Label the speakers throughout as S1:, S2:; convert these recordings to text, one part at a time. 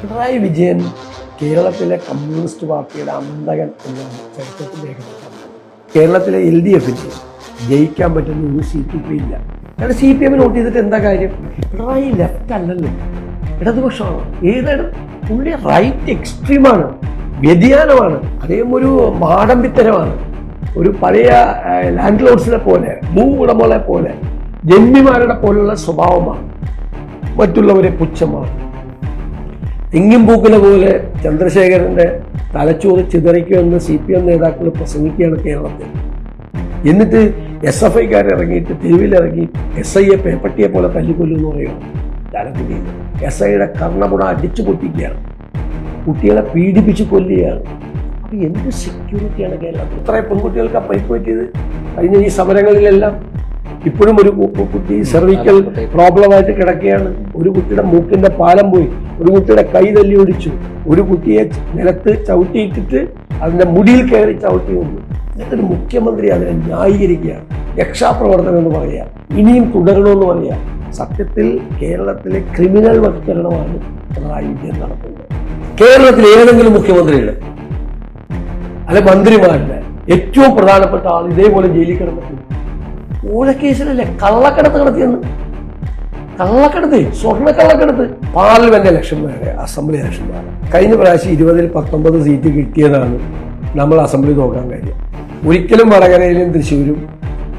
S1: പിണറായി വിജയൻ കേരളത്തിലെ കമ്മ്യൂണിസ്റ്റ് പാർട്ടിയുടെ അന്തകൻ എന്നാണ് ചരിത്രത്തിൽ കേരളത്തിലെ എൽ ഡി എഫിന് ജയിക്കാൻ പറ്റുന്ന ഒരു സീറ്റ് ഇപ്പം ഇല്ല. കാരണം സി പി എമ്മിന് വോട്ട് ചെയ്തിട്ട് എന്താ കാര്യം? പിണറായി ലെഫ്റ്റ് അല്ലല്ലോ. ഇടതുപക്ഷമാണ്. ഏതാണ് പുള്ളി റൈറ്റ് എക്സ്ട്രീമാണ് വ്യതിയാനമാണ്. അദ്ദേഹം ഒരു മാടമ്പിത്തരമാണ്. ഒരു പഴയ ലാൻഡ് ലോഡ്സിനെ പോലെ ഭൂ ഉടമകളെ പോലെ ജന്മിമാരുടെ പോലുള്ള സ്വഭാവമാണ്. മറ്റുള്ളവരെ പുച്ഛമാണ്. തെങ്ങിൻ പൂക്കിലെ പോലെ ചന്ദ്രശേഖരന്റെ തലച്ചോറ് ചിതറിക്കുമെന്ന് സി പി എം നേതാക്കൾ പ്രസംഗിക്കുകയാണ് കേരളത്തിൽ. എന്നിട്ട് എസ് എഫ് ഐക്കാർ ഇറങ്ങിയിട്ട് തെരുവിലിറങ്ങി എസ് ഐയെ പേപ്പട്ടിയെ പോലെ തല്ലിക്കൊല്ലുമെന്ന് പറയുകയാണ് ജാലക്കുടിയിൽ എസ് ഐയുടെ കർണപുട അടിച്ചു പൊട്ടിക്കുകയാണ്. കുട്ടികളെ പീഡിപ്പിച്ച് കൊല്ലുകയാണ്. അപ്പോൾ എന്ത് സെക്യൂരിറ്റിയാണ് കേരളത്തിൽ? ഇത്രയും പെൺകുട്ടികൾക്ക് പൈപ്പ് പറ്റിയത്? കഴിഞ്ഞ ഈ സമരങ്ങളിലെല്ലാം ഇപ്പോഴും ഒരു കുട്ടി സെർവിക്കൽ പ്രോബ്ലമായിട്ട് കിടക്കുകയാണ്. ഒരു കുട്ടിയുടെ മൂക്കിന്റെ പാലം പോയി. ഒരു കുട്ടിയുടെ കൈ തല്ലി ഒടിച്ചു. ഒരു കുട്ടിയെ നിലത്ത് ചവിട്ടിയിട്ടിട്ട് അതിന്റെ മുടിയിൽ കയറി ചവിട്ടി കൊണ്ടു എന്നിട്ടൊരു മുഖ്യമന്ത്രി അതിനെ ന്യായീകരിക്കുകയാണ്. രക്ഷാപ്രവർത്തനം എന്ന് പറയാം ഇനിയും തുടരണമെന്ന് പറയാം സത്യത്തിൽ കേരളത്തിലെ ക്രിമിനൽ വൽക്കരണമാണ് പിണറായി വിജയൻ നടത്തുന്നത്. കേരളത്തിൽ ഏതെങ്കിലും മുഖ്യമന്ത്രിയുടെ അല്ലെ മന്ത്രിമാരുടെ ഏറ്റവും പ്രധാനപ്പെട്ട ആൾ ഇതേപോലെ ജയിലിൽ കിടന്നിട്ടുണ്ട്. ഊഴക്കേസിലല്ലേ? കള്ളക്കടത്ത് നടത്തിയെന്ന്. കള്ളക്കടത്ത് സ്വർണ കള്ളക്കടത്ത്. പാർലമെന്റ് ഇലക്ഷൻ വേറെ അസംബ്ലി ഇലക്ഷൻ വേറെ. കഴിഞ്ഞ പ്രാവശ്യം ഇരുപതിൽ പത്തൊമ്പത് സീറ്റ് കിട്ടിയതാണ് നമ്മൾ അസംബ്ലി നോക്കാൻ കാര്യം. ഒരിക്കലും വടകരയിലും തൃശ്ശൂരും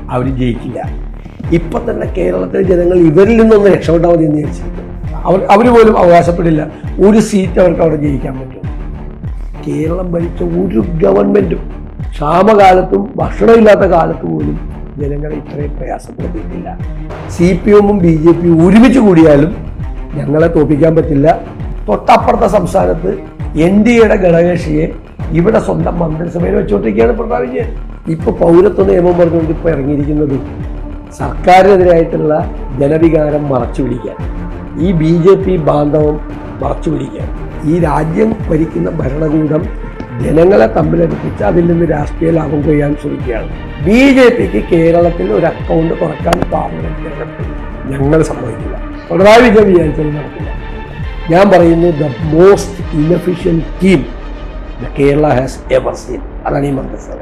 S1: അവർ ജയിക്കില്ല. ഇപ്പൊ തന്നെ കേരളത്തിലെ ജനങ്ങൾ ഇവരിൽ നിന്നൊന്ന് രക്ഷപ്പെട്ടാൽ മതി എന്ന് വിചാരിച്ചിരിക്കും അവർ അവർ പോലും അവകാശപ്പെടില്ല. ഒരു സീറ്റ് അവർക്ക് അവിടെ ജയിക്കാൻ പറ്റും. കേരളം ഭരിച്ച ഒരു ഗവൺമെന്റും ക്ഷാമകാലത്തും ഭക്ഷണമില്ലാത്ത കാലത്ത് പോലും ജനങ്ങളെ ഇത്രയും പ്രയാസപ്പെടുത്തിയിട്ടില്ല. സി പി എമ്മും ബി ജെ പിയും ഒരുമിച്ച് കൂടിയാലും ഞങ്ങളെ തോപ്പിക്കാൻ പറ്റില്ല. തൊട്ടപ്പുറത്തെ സംസ്ഥാനത്ത് എൻ ഡി എയുടെ ഘടകകക്ഷിയെ ഇവിടെ സ്വന്തം മന്ത്രിസഭയിൽ വെച്ചുകൊണ്ടിരിക്കുകയാണ് പിണറായി വിജയൻ. ഇപ്പോൾ പൗരത്വ നിയമം പറഞ്ഞുകൊണ്ട് ഇപ്പോൾ ഇറങ്ങിയിരിക്കുന്നത് സർക്കാരിനെതിരായിട്ടുള്ള ജനവികാരം മറച്ചു പിടിക്കാൻ. ഈ ബി ജെ പി ബാന്ധവം മറച്ചു പിടിക്കാൻ. ഈ രാജ്യം ഭരിക്കുന്ന ഭരണകൂടം ജനങ്ങളെ തമ്മിലടുപ്പിച്ച് അതിൽ നിന്ന് രാഷ്ട്രീയ ലാഭം കൊയ്യാൻ ശ്രമിക്കുകയാണ്. ബി ജെ പിക്ക് കേരളത്തിൽ ഒരു അക്കൗണ്ട് തുറക്കാൻ പാർലമെന്റ് ഞങ്ങൾ സമ്മതിക്കില്ല. പിണറായി വിജയൻ വിചാരിച്ചത് നടക്കില്ല. ഞാൻ പറയുന്നു the most inefficient team the Kerala has ever seen അതാണ് ഈ മന്ത്രിസഭ.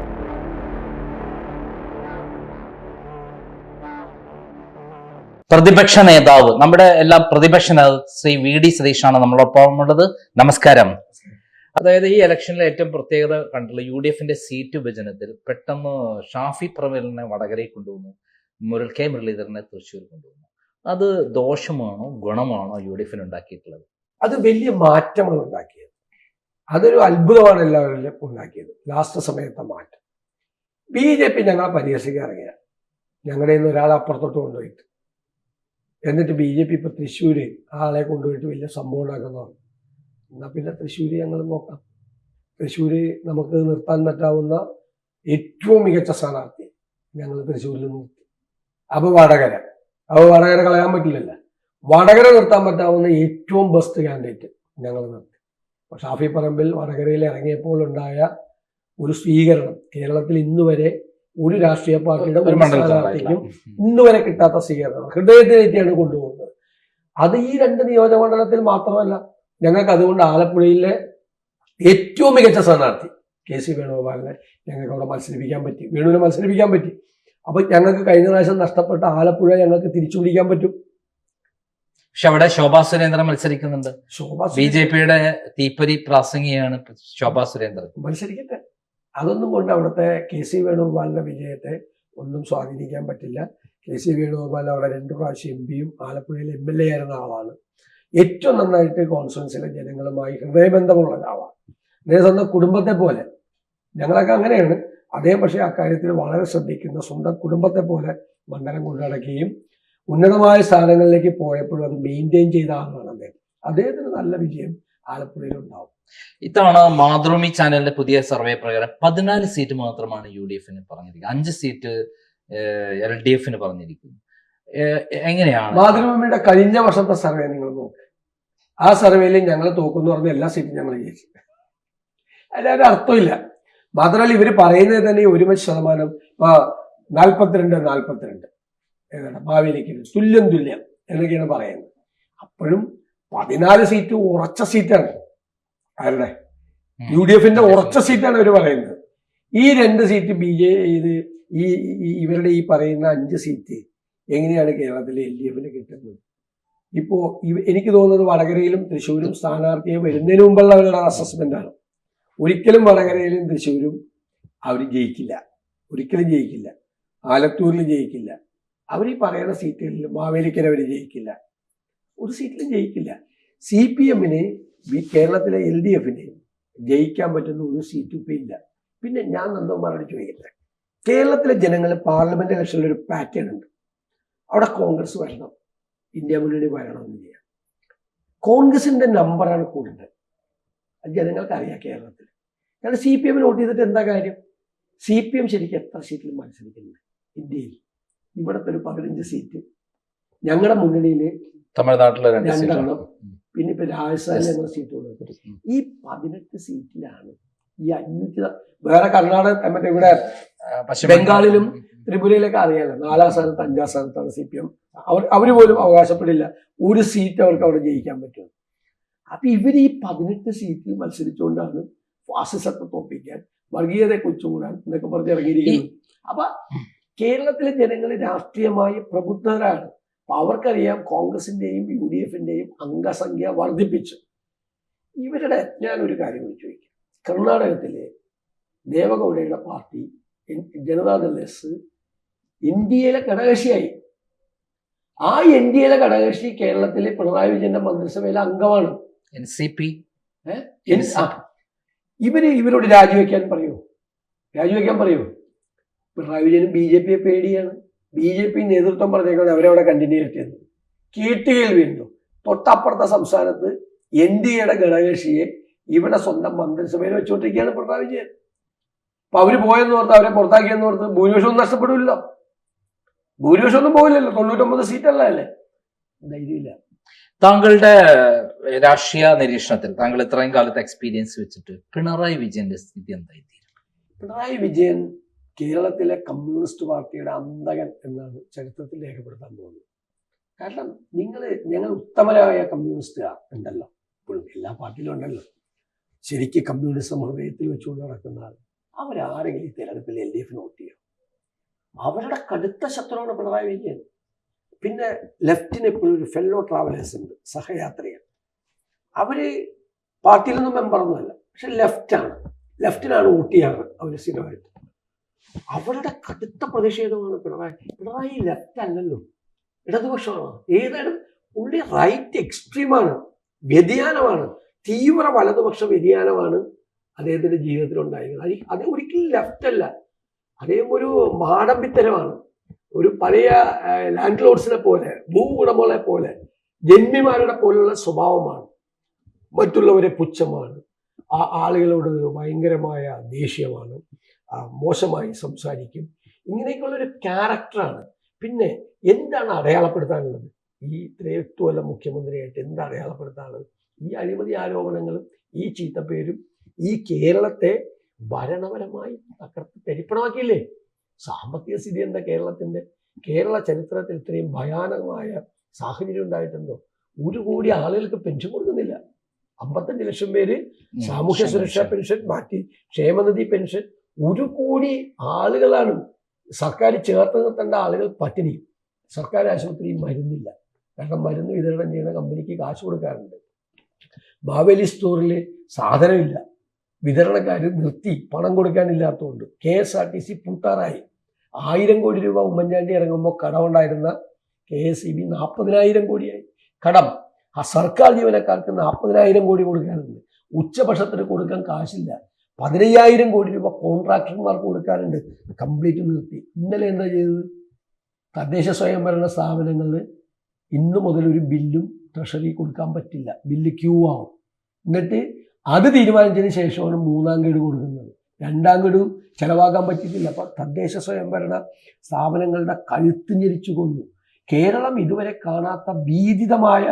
S2: പ്രതിപക്ഷ നേതാവ് നമ്മുടെ എല്ലാ പ്രതിപക്ഷ നേതാവ് ശ്രീ വി ഡി സതീഷാണ് നമ്മളൊപ്പം ഉള്ളത്. നമസ്കാരം. അതായത് ഈ ഇലക്ഷനിൽ ഏറ്റവും പ്രത്യേകത കണ്ടുള്ള യു ഡി എഫിന്റെ സീറ്റ് വിഭജനത്തിൽ പെട്ടെന്ന് ഷാഫി പ്രവേലിനെ വടകരയിൽ കൊണ്ടുവന്നു മുരൾ കെ മുരളീധരനെ തൃശ്ശൂർ കൊണ്ടുവന്നു. അത് ദോഷമാണോ ഗുണമാണോ യു ഡി എഫിന് ഉണ്ടാക്കിയിട്ടുള്ളത്?
S1: അത് വലിയ മാറ്റമാണ് ഉണ്ടാക്കിയത്. അതൊരു അത്ഭുതമാണ് എല്ലാവരിലും ഉണ്ടാക്കിയത്. ലാസ്റ്റ് സമയത്തെ മാറ്റം. ബി ജെ പി ഞങ്ങളെ പരിഹസിക്കാൻ ഇറങ്ങിയ. ഞങ്ങളുടെ നിന്ന് ഒരാളെ അപ്പുറത്തോട്ട് കൊണ്ടുപോയിട്ട്. എന്നിട്ട് ബി ജെ പി ഇപ്പൊ തൃശ്ശൂര് ആളെ കൊണ്ടുപോയിട്ട് വലിയ സംഭവം ഉണ്ടാക്കുന്നതാണ്. എന്നാ പിന്നെ തൃശ്ശൂര് ഞങ്ങൾ നോക്കാം. തൃശ്ശൂര് നമുക്ക് നിർത്താൻ പറ്റാവുന്ന ഏറ്റവും മികച്ച സ്ഥാനാർത്ഥി ഞങ്ങൾ തൃശ്ശൂരിൽ നിർത്തി. അപ്പൊ വടകര. അപ്പൊ വടകര കളയാൻ പറ്റില്ലല്ലോ. വടകര നിർത്താൻ പറ്റാവുന്ന ഏറ്റവും ബെസ്റ്റ് കാൻഡിഡേറ്റ് ഞങ്ങൾ നിർത്തി. അപ്പോൾ ഷാഫി പറമ്പിൽ വടകരയിൽ ഇറങ്ങിയപ്പോൾ ഉണ്ടായ ഒരു സ്വീകരണം കേരളത്തിൽ ഇന്നുവരെ ഒരു രാഷ്ട്രീയ പാർട്ടിയുടെ
S2: ഒരു
S1: സ്ഥാനാർത്ഥിക്കും ഇന്നു വരെ കിട്ടാത്ത സ്വീകരണം ഹൃദയത്തിലേക്കാണ് കൊണ്ടുപോകുന്നത്. അത് ഈ രണ്ട് നിയോജക മണ്ഡലത്തിൽ മാത്രമല്ല ഞങ്ങൾക്ക് അതുകൊണ്ട് ആലപ്പുഴയിലെ ഏറ്റവും മികച്ച സ്ഥാനാർത്ഥി കെ സി വേണുഗോപാലിനെ ഞങ്ങൾക്ക് അവിടെ മത്സരിപ്പിക്കാൻ പറ്റി. വേണുവിനെ മത്സരിപ്പിക്കാൻ പറ്റി. അപ്പൊ ഞങ്ങൾക്ക് കഴിഞ്ഞ പ്രാവശ്യം നഷ്ടപ്പെട്ട ആലപ്പുഴ ഞങ്ങൾക്ക് തിരിച്ചു പിടിക്കാൻ പറ്റും.
S2: പക്ഷെ അവിടെ ശോഭാ സുരേന്ദ്രൻ മത്സരിക്കുന്നുണ്ട്.
S1: ശോഭാ
S2: ബി ജെ പിയുടെ തീപ്പരി പ്രാസംഗിയാണ് ശോഭാ സുരേന്ദ്രൻ.
S1: മത്സരിക്കട്ടെ. അതൊന്നും കൊണ്ട് അവിടുത്തെ കെ സി വേണുഗോപാലിന്റെ വിജയത്തെ ഒന്നും സ്വാധീനിക്കാൻ പറ്റില്ല. കെ സി വേണുഗോപാൽ അവിടെ രണ്ട് പ്രാവശ്യം എം പിയും ആലപ്പുഴയിൽ എം എൽ എ ആയിരുന്ന ആളാണ്. ഏറ്റവും നന്നായിട്ട് കോൺഫറൻസിലെ ജനങ്ങളുമായി ഹൃദയബന്ധമുള്ള ഒരാളാണ് അദ്ദേഹം സ്വന്തം കുടുംബത്തെ പോലെ. ഞങ്ങളൊക്കെ അങ്ങനെയാണ്. അദ്ദേഹം പക്ഷേ അക്കാര്യത്തിൽ വളരെ ശ്രദ്ധിക്കുന്ന സ്വന്തം കുടുംബത്തെ പോലെ മണ്ഡലം കൊണ്ടടക്കുകയും ഉന്നതമായ സ്ഥാനങ്ങളിലേക്ക് പോയപ്പോഴും അത് മെയിന്റെയിൻ ചെയ്ത ആളാണ് അദ്ദേഹം. അദ്ദേഹത്തിന് നല്ല വിജയം ആലപ്പുഴയിൽ ഉണ്ടാവും
S2: ഇത്തവണ മാതൃഭൂമി ചാനലിന്റെ പുതിയ സർവേ പ്രകാരം പതിനാല് സീറ്റ് മാത്രമാണ് യു ഡി എഫിന് പറഞ്ഞിരിക്കുന്നത്. അഞ്ച് സീറ്റ് എൽ ഡി എഫിന് പറഞ്ഞിരിക്കുന്നു. എങ്ങനെയാണ്?
S1: മാതൃഭൂമിയുടെ കഴിഞ്ഞ വർഷത്തെ സർവേ നിങ്ങൾ നോക്ക്. ആ സർവേയിൽ ഞങ്ങൾ തോക്കുന്നു പറഞ്ഞ എല്ലാ സീറ്റും ഞങ്ങൾ ജയിച്ചു. അതിനൊരു അർത്ഥമില്ല. മാത്രമല്ല ഇവർ പറയുന്നത് തന്നെ ഈ ഒരു ശതമാനം ഇപ്പൊ നാൽപ്പത്തിരണ്ട് നാൽപ്പത്തിരണ്ട് ഏതാണ്? ഭാവിയിലേക്ക് തുല്യം തുല്യം എന്നൊക്കെയാണ് പറയുന്നത്. അപ്പോഴും പതിനാല് സീറ്റ് ഉറച്ച സീറ്റാണ് ആരുടെ. യു ഡി എഫിന്റെ ഉറച്ച സീറ്റാണ് അവർ പറയുന്നത്. ഈ രണ്ട് സീറ്റ് ബി ജെ ഇത് ഈ- ഇവരുടെ ഈ പറയുന്ന അഞ്ച് സീറ്റ് എങ്ങനെയാണ് കേരളത്തിലെ എൽ ഡി എഫിന് കിട്ടുന്നത്? ഇപ്പോ എനിക്ക് തോന്നുന്നത് വടകരയിലും തൃശ്ശൂരും സ്ഥാനാർത്ഥിയെ വരുന്നതിന് മുമ്പുള്ള അവരുടെ അസസ്മെന്റ് ആണ്. ഒരിക്കലും വടകരയിലും തൃശ്ശൂരും അവർ ജയിക്കില്ല. ഒരിക്കലും ജയിക്കില്ല. ആലത്തൂരിൽ ജയിക്കില്ല. അവർ ഈ പറയുന്ന സീറ്റുകളിൽ മാവേലിക്കര അവർ ജയിക്കില്ല. ഒരു സീറ്റിലും ജയിക്കില്ല. സി പി എമ്മിന് കേരളത്തിലെ എൽ ഡി എഫിന് ജയിക്കാൻ പറ്റുന്ന ഒരു സീറ്റും ഇപ്പം ഇല്ല. പിന്നെ ഞാൻ നന്ദകുമാരോട് ചോദിക്കട്ടെ കേരളത്തിലെ ജനങ്ങൾ പാർലമെന്റ് ഇലക്ഷനിൽ ഒരു പാറ്റേൺ ഉണ്ട്. അവിടെ കോൺഗ്രസ് വരണം. ഇന്ത്യ മുന്നണി വരണമെന്നില്ല. കോൺഗ്രസിന്റെ നമ്പറാണ് കൂടുതൽ. അത് ജനങ്ങൾക്ക് അറിയാം കേരളത്തിൽ. കാരണം സി പി എമ്മിന് വോട്ട് ചെയ്തിട്ട് എന്താ കാര്യം? സി പി എം ശരിക്കും എത്ര സീറ്റിൽ മത്സരിക്കുന്നത് ഇന്ത്യയിൽ? ഇവിടുത്തെ ഒരു പതിനഞ്ച് സീറ്റ്. ഞങ്ങളുടെ മുന്നണിയിൽ
S2: തമിഴ്നാട്ടിലെ രണ്ട്
S1: രണ്ടെണ്ണം. പിന്നെ ഇപ്പൊ രാജസ്ഥാനിൽ സീറ്റ്
S2: കൊടുക്കും.
S1: ഈ പതിനെട്ട് സീറ്റിലാണ് ഈ അഞ്ഞൂറ്റി വേറെ കർണാടക മറ്റേ ഇവിടെ ബംഗാളിലും ത്രിപുരയിലൊക്കെ അറിയാലോ. നാലാം സ്ഥാനത്ത് അഞ്ചാം സ്ഥാനത്താണ് സി പി എം. അവർ അവർ പോലും അവകാശപ്പെടില്ല. ഒരു സീറ്റ് അവർക്ക് അവിടെ ജയിക്കാൻ പറ്റും അപ്പൊ ഇവർ ഈ പതിനെട്ട് സീറ്റിൽ മത്സരിച്ചുകൊണ്ടാണ് ഫാസിസത്തെ തോപ്പിക്കാൻ വർഗീയതയെ കൊച്ചുകൂടാൻ എന്നൊക്കെ പറഞ്ഞ് ഇറങ്ങിയിരിക്കുന്നു അപ്പൊ കേരളത്തിലെ ജനങ്ങൾ രാഷ്ട്രീയമായി പ്രബുദ്ധരാണ്. അപ്പൊ അവർക്കറിയാം കോൺഗ്രസിന്റെയും യു ഡി എഫിന്റെയും അംഗസംഖ്യ വർദ്ധിപ്പിച്ചു. ഇവരുടെ ഞാൻ ഒരു കാര്യം കൂടി ചോദിക്കാം. കർണാടകത്തിലെ ദേവഗൗഡയുടെ പാർട്ടി ജനതാദൾ എസ് ഇന്ത്യയിലെ ഘടകകക്ഷിയായി. ആ എൻ ഡി എയിലെ ഘടകകക്ഷി കേരളത്തിലെ പിണറായി വിജയന്റെ മന്ത്രിസഭയിലെ അംഗമാണ്.
S2: എൻ സി പി
S1: ഇവർ ഇവരോട് രാജിവെക്കാൻ പറയൂ. രാജിവെക്കാൻ പറയൂ. പിണറായി വിജയനും ബി ജെ പിയെ പേടിയാണ്. ബി ജെ പി നേതൃത്വം പറഞ്ഞേക്കാണ് അവരവിടെ കണ്ടിന്യൂ കിട്ടിയത് കേട്ടുകയിൽ വീണ്ടും തൊട്ടപ്പുറത്തെ സംസ്ഥാനത്ത് എൻ ഡി എയുടെ ഘടകകക്ഷിയെ ഇവിടെ സ്വന്തം മന്ത്രിസഭയിൽ വെച്ചുകൊണ്ടിരിക്കുകയാണ് പിണറായി വിജയൻ. അപ്പൊ അവർ പോയെന്ന് ഓർത്ത് അവരെ പുറത്താക്കിയെന്ന് ഓർത്ത് ഭൂരിപക്ഷം ഒന്നും നഷ്ടപ്പെടില്ലല്ലോ. ഭൂരിപക്ഷം ഒന്നും പോകില്ലല്ലോ തൊണ്ണൂറ്റൊമ്പത് സീറ്റല്ല അല്ലേ ധൈര്യമില്ല.
S2: താങ്കളുടെ രാഷ്ട്രീയ നിരീക്ഷണത്തിൽ താങ്കൾ ഇത്രയും കാലത്തെ എക്സ്പീരിയൻസ് വെച്ചിട്ട് പിണറായി വിജയന്റെ സ്ഥിതി എന്തായി തീരും?
S1: പിണറായി വിജയൻ കേരളത്തിലെ കമ്മ്യൂണിസ്റ്റ് പാർട്ടിയുടെ അന്തകൻ എന്നാണ് ചരിത്രത്തിൽ രേഖപ്പെടുത്താൻ പോകുന്നത്. കാരണം നിങ്ങൾ ഞങ്ങൾ ഉത്തമരായ കമ്മ്യൂണിസ്റ്റുകാർ ഉണ്ടല്ലോ. ഇപ്പോഴും എല്ലാ പാർട്ടിയിലും ഉണ്ടല്ലോ. ശരിക്കും കമ്മ്യൂണിസം ഹൃദയത്തിൽ വെച്ചുകൊണ്ട് നടക്കുന്ന ആൾ. അവരാരെങ്കിലും ഈ തെരഞ്ഞെടുപ്പിൽ എൽ ഡി എഫിന് വോട്ട് ചെയ്യും? അവരുടെ കടുത്ത ശത്രുവാണ് പിണറായി വിജയൻ. പിന്നെ ലെഫ്റ്റിന് എപ്പോഴും ഒരു ഫെല്ലോ ട്രാവലേഴ്സ് ഉണ്ട് സഹയാത്രികർ പാർട്ടിയിൽ നിന്നും മെമ്പറൊന്നുമല്ല പക്ഷെ ലെഫ്റ്റാണ് ലെഫ്റ്റിനാണ് ഊട്ടിയാണ് അവർ സ്ഥിരമായിട്ട്. അവരുടെ കടുത്ത പ്രതിഷേധമാണ് പിണറായി പിണറായി ലെഫ്റ്റ് അല്ലല്ലോ ഇടതുപക്ഷമാണ്. ഏതാണ് പുള്ളി റൈറ്റ് എക്സ്ട്രീമാണ് വ്യതിയാനമാണ് തീവ്ര വലതുപക്ഷ വ്യതിയാനമാണ് അദ്ദേഹത്തിന്റെ ജീവിതത്തിൽ ഉണ്ടായിരുന്നത് അത് ഒരിക്കലും ലെഫ്റ്റ് അല്ല. അദ്ദേഹം ഒരു മാടമ്പിത്തരമാണ്. ഒരു പഴയ ലാൻഡ് ലോഡ്സിനെ പോലെ ഭൂ ഉടമകളെ പോലെ ജന്മിമാരുടെ പോലുള്ള സ്വഭാവമാണ്. മറ്റുള്ളവരെ പുച്ഛമാണ്. ആ ആളുകളോട് ഭയങ്കരമായ ദേഷ്യമാണ്. മോശമായി സംസാരിക്കും. ഇങ്ങനെയൊക്കെയുള്ള ഒരു ക്യാരക്ടറാണ്. പിന്നെ എന്താണ് അടയാളപ്പെടുത്താനുള്ളത്? ഈ ത്രേത്വല മുഖ്യമന്ത്രിയായിട്ട് എന്ത് അടയാളപ്പെടുത്താനുള്ളത്? ഈ അഴിമതി ആരോപണങ്ങളും ഈ ചീത്തപ്പേരും ഈ കേരളത്തെ ഭരണപരമായി തകർത്ത് തരിപ്പണമാക്കിയില്ലേ സാമ്പത്തിക സ്ഥിതി എന്താ കേരളത്തിന്റെ? കേരള ചരിത്രത്തിൽ ഇത്രയും ഭയാനകമായ സാഹചര്യം ഉണ്ടായിട്ടുണ്ടോ? ഒരു കോടി ആളുകൾക്ക് പെൻഷൻ കൊടുക്കുന്നില്ല. അമ്പത്തഞ്ച് ലക്ഷം പേര് സാമൂഹ്യ സുരക്ഷാ പെൻഷൻ മാറ്റി ക്ഷേമനിധി പെൻഷൻ. ഒരു കോടി ആളുകളാണ് സർക്കാർ ചേർത്ത് നിർത്തേണ്ട ആളുകൾ പട്ടിണി. സർക്കാർ ആശുപത്രിയിൽ മരുന്നില്ല. കാരണം മരുന്ന് വിതരണം ചെയ്യുന്ന കമ്പനിക്ക് കാശ് കൊടുക്കാറുണ്ട്. ബാവേലി സ്റ്റോറിൽ സാധനമില്ല. വിതരണക്കാർ നിർത്തി പണം കൊടുക്കാനില്ലാത്തതുകൊണ്ട് K S R T C പൂട്ടാറായി. ആയിരം കോടി രൂപ ഉമ്മൻചാണ്ടി ഇറങ്ങുമ്പോൾ കടമുണ്ടായിരുന്ന കെ എസ് ഇ ബി നാൽപ്പതിനായിരം കോടിയായി. കടം. ആ സർക്കാർ ജീവനക്കാർക്ക് നാൽപ്പതിനായിരം കോടി കൊടുക്കാനുണ്ട്. ഉച്ചപക്ഷത്തിന് കൊടുക്കാൻ കാശില്ല. പതിനയ്യായിരം കോടി രൂപ കോൺട്രാക്ടർമാർക്ക് കൊടുക്കാനുണ്ട്. കംപ്ലീറ്റ് നിർത്തി. ഇന്നലെ എന്താ ചെയ്തത്? തദ്ദേശ സ്വയംഭരണ സ്ഥാപനങ്ങളിൽ ഇന്നു മുതൽ ഒരു ബില്ലും ട്രഷറി കൊടുക്കാൻ പറ്റില്ല. ബില്ല് ക്യൂ ആവും. എന്നിട്ട് അത് തീരുമാനിച്ചതിന് ശേഷമാണ് മൂന്നാം ഗഡു കൊടുക്കുന്നത്. രണ്ടാം ഗഡു ചെലവാക്കാൻ പറ്റിയിട്ടില്ല. അപ്പം തദ്ദേശ സ്വയംഭരണ സ്ഥാപനങ്ങളുടെ കഴുത്ത് ഞെരിച്ചു കൊന്നു. കേരളം ഇതുവരെ കാണാത്ത ഭീതിതമായ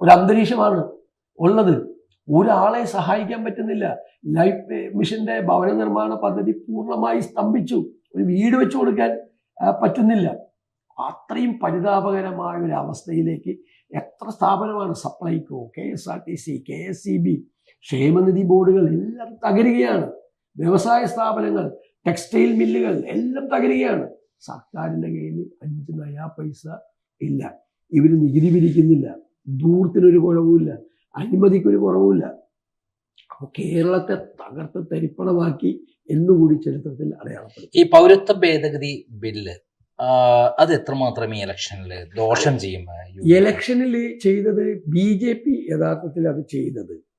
S1: ഒരു അന്തരീക്ഷമാണ് ഉള്ളത്. ഒരാളെ സഹായിക്കാൻ പറ്റുന്നില്ല. ലൈഫ് മിഷന്റെ ഭവന നിർമ്മാണ പദ്ധതി പൂർണമായി സ്തംഭിച്ചു. ഒരു വീട് വെച്ചു കൊടുക്കാൻ പറ്റുന്നില്ല. അത്രയും പരിതാപകരമായ ഒരു അവസ്ഥയിലേക്ക് എത്ര സ്ഥാപനമാണ് Supplyco K S R T C K S C B ക്ഷേമനിധി ബോർഡുകൾ എല്ലാം തകരുകയാണ്. വ്യവസായ സ്ഥാപനങ്ങൾ ടെക്സ്റ്റൈൽ മില്ലുകൾ എല്ലാം തകരുകയാണ്. സർക്കാരിന്റെ കയ്യിൽ അഞ്ച് നയാ പൈസ ഇല്ല. ഇവർ നികുതി പിരിക്കുന്നില്ല. ദൂരത്തിനൊരു കുറവുമില്ല. അനുമതിക്കൊരു കുറവുമില്ല. അപ്പോൾ കേരളത്തെ തകർത്ത് തരിപ്പണമാക്കി എന്നുകൂടി ചരിത്രത്തിൽ അടയാളപ്പെടും
S2: ഈ പൗരത്വ ഭേദഗതി ബില്ല് അത് എത്രമാത്രം ഈ ഇലക്ഷനിൽ ദോഷം ചെയ്യും?
S1: ഇലക്ഷനിൽ ചെയ്തത് ബി ജെ പി യഥാർത്ഥത്തിൽ അത് ചെയ്തത്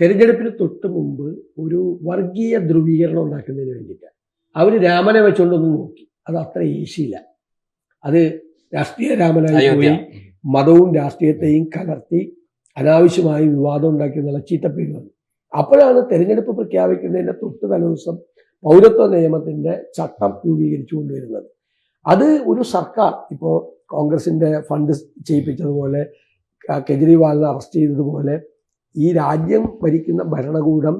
S1: തെരഞ്ഞെടുപ്പിന് തൊട്ട് മുമ്പ് ഒരു വർഗീയ ധ്രുവീകരണം ഉണ്ടാക്കുന്നതിന് വേണ്ടിയിട്ട് അവർ രാമനെ വെച്ചുകൊണ്ടൊന്ന് നോക്കി. അത് അത്ര ഈസിയില്ല അത് രാഷ്ട്രീയ രാമനായി പോയി. മതവും രാഷ്ട്രീയത്തെയും കലർത്തി അനാവശ്യമായി വിവാദം ഉണ്ടാക്കി എന്നുള്ള ചീത്തപ്പേര് വന്നു. അപ്പോഴാണ് തെരഞ്ഞെടുപ്പ് പ്രഖ്യാപിക്കുന്നതിന്റെ തൊട്ട് തലേദിവസം പൗരത്വ നിയമത്തിന്റെ ചട്ടം രൂപീകരിച്ചു കൊണ്ടുവരുന്നത്. അത് ഒരു സർക്കാർ ഇപ്പോൾ കോൺഗ്രസിന്റെ ഫണ്ട് ചെയ്യിപ്പിച്ചതുപോലെ കെജ്രിവാളിനെ അറസ്റ്റ് ചെയ്തതുപോലെ ഈ രാജ്യം ഭരിക്കുന്ന ഭരണകൂടം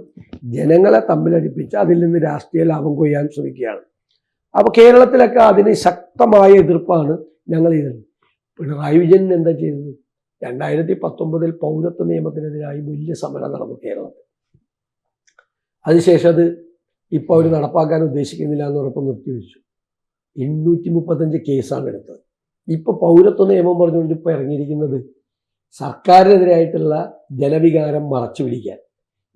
S1: ജനങ്ങളെ തമ്മിലടിപ്പിച്ച് അതിൽ നിന്ന് രാഷ്ട്രീയ ലാഭം കൊയ്യാൻ ശ്രമിക്കുകയാണ്. അപ്പോൾ കേരളത്തിലൊക്കെ അതിന് ശക്തമായ എതിർപ്പാണ് ഞങ്ങൾ ചെയ്തത്. പിണറായി വിജയൻ എന്താ ചെയ്തത്? രണ്ടായിരത്തി പത്തൊമ്പതിൽ പൗരത്വ നിയമത്തിനെതിരായി വലിയ സമരം നടന്നു കേരളത്തിൽ. അതിനുശേഷം അത് ഇപ്പോൾ അവർ നടപ്പാക്കാൻ ഉദ്ദേശിക്കുന്നില്ല എന്ന് ഉറപ്പ് നിർത്തിവെച്ചു. എണ്ണൂറ്റി മുപ്പത്തഞ്ച് കേസാണ് എടുത്തത്. ഇപ്പോൾ പൗരത്വ നിയമം പറഞ്ഞുകൊണ്ട് ഇപ്പോൾ ഇറങ്ങിയിരിക്കുന്നത് സർക്കാരിനെതിരായിട്ടുള്ള ജനവികാരം മറച്ചു പിടിക്കാൻ.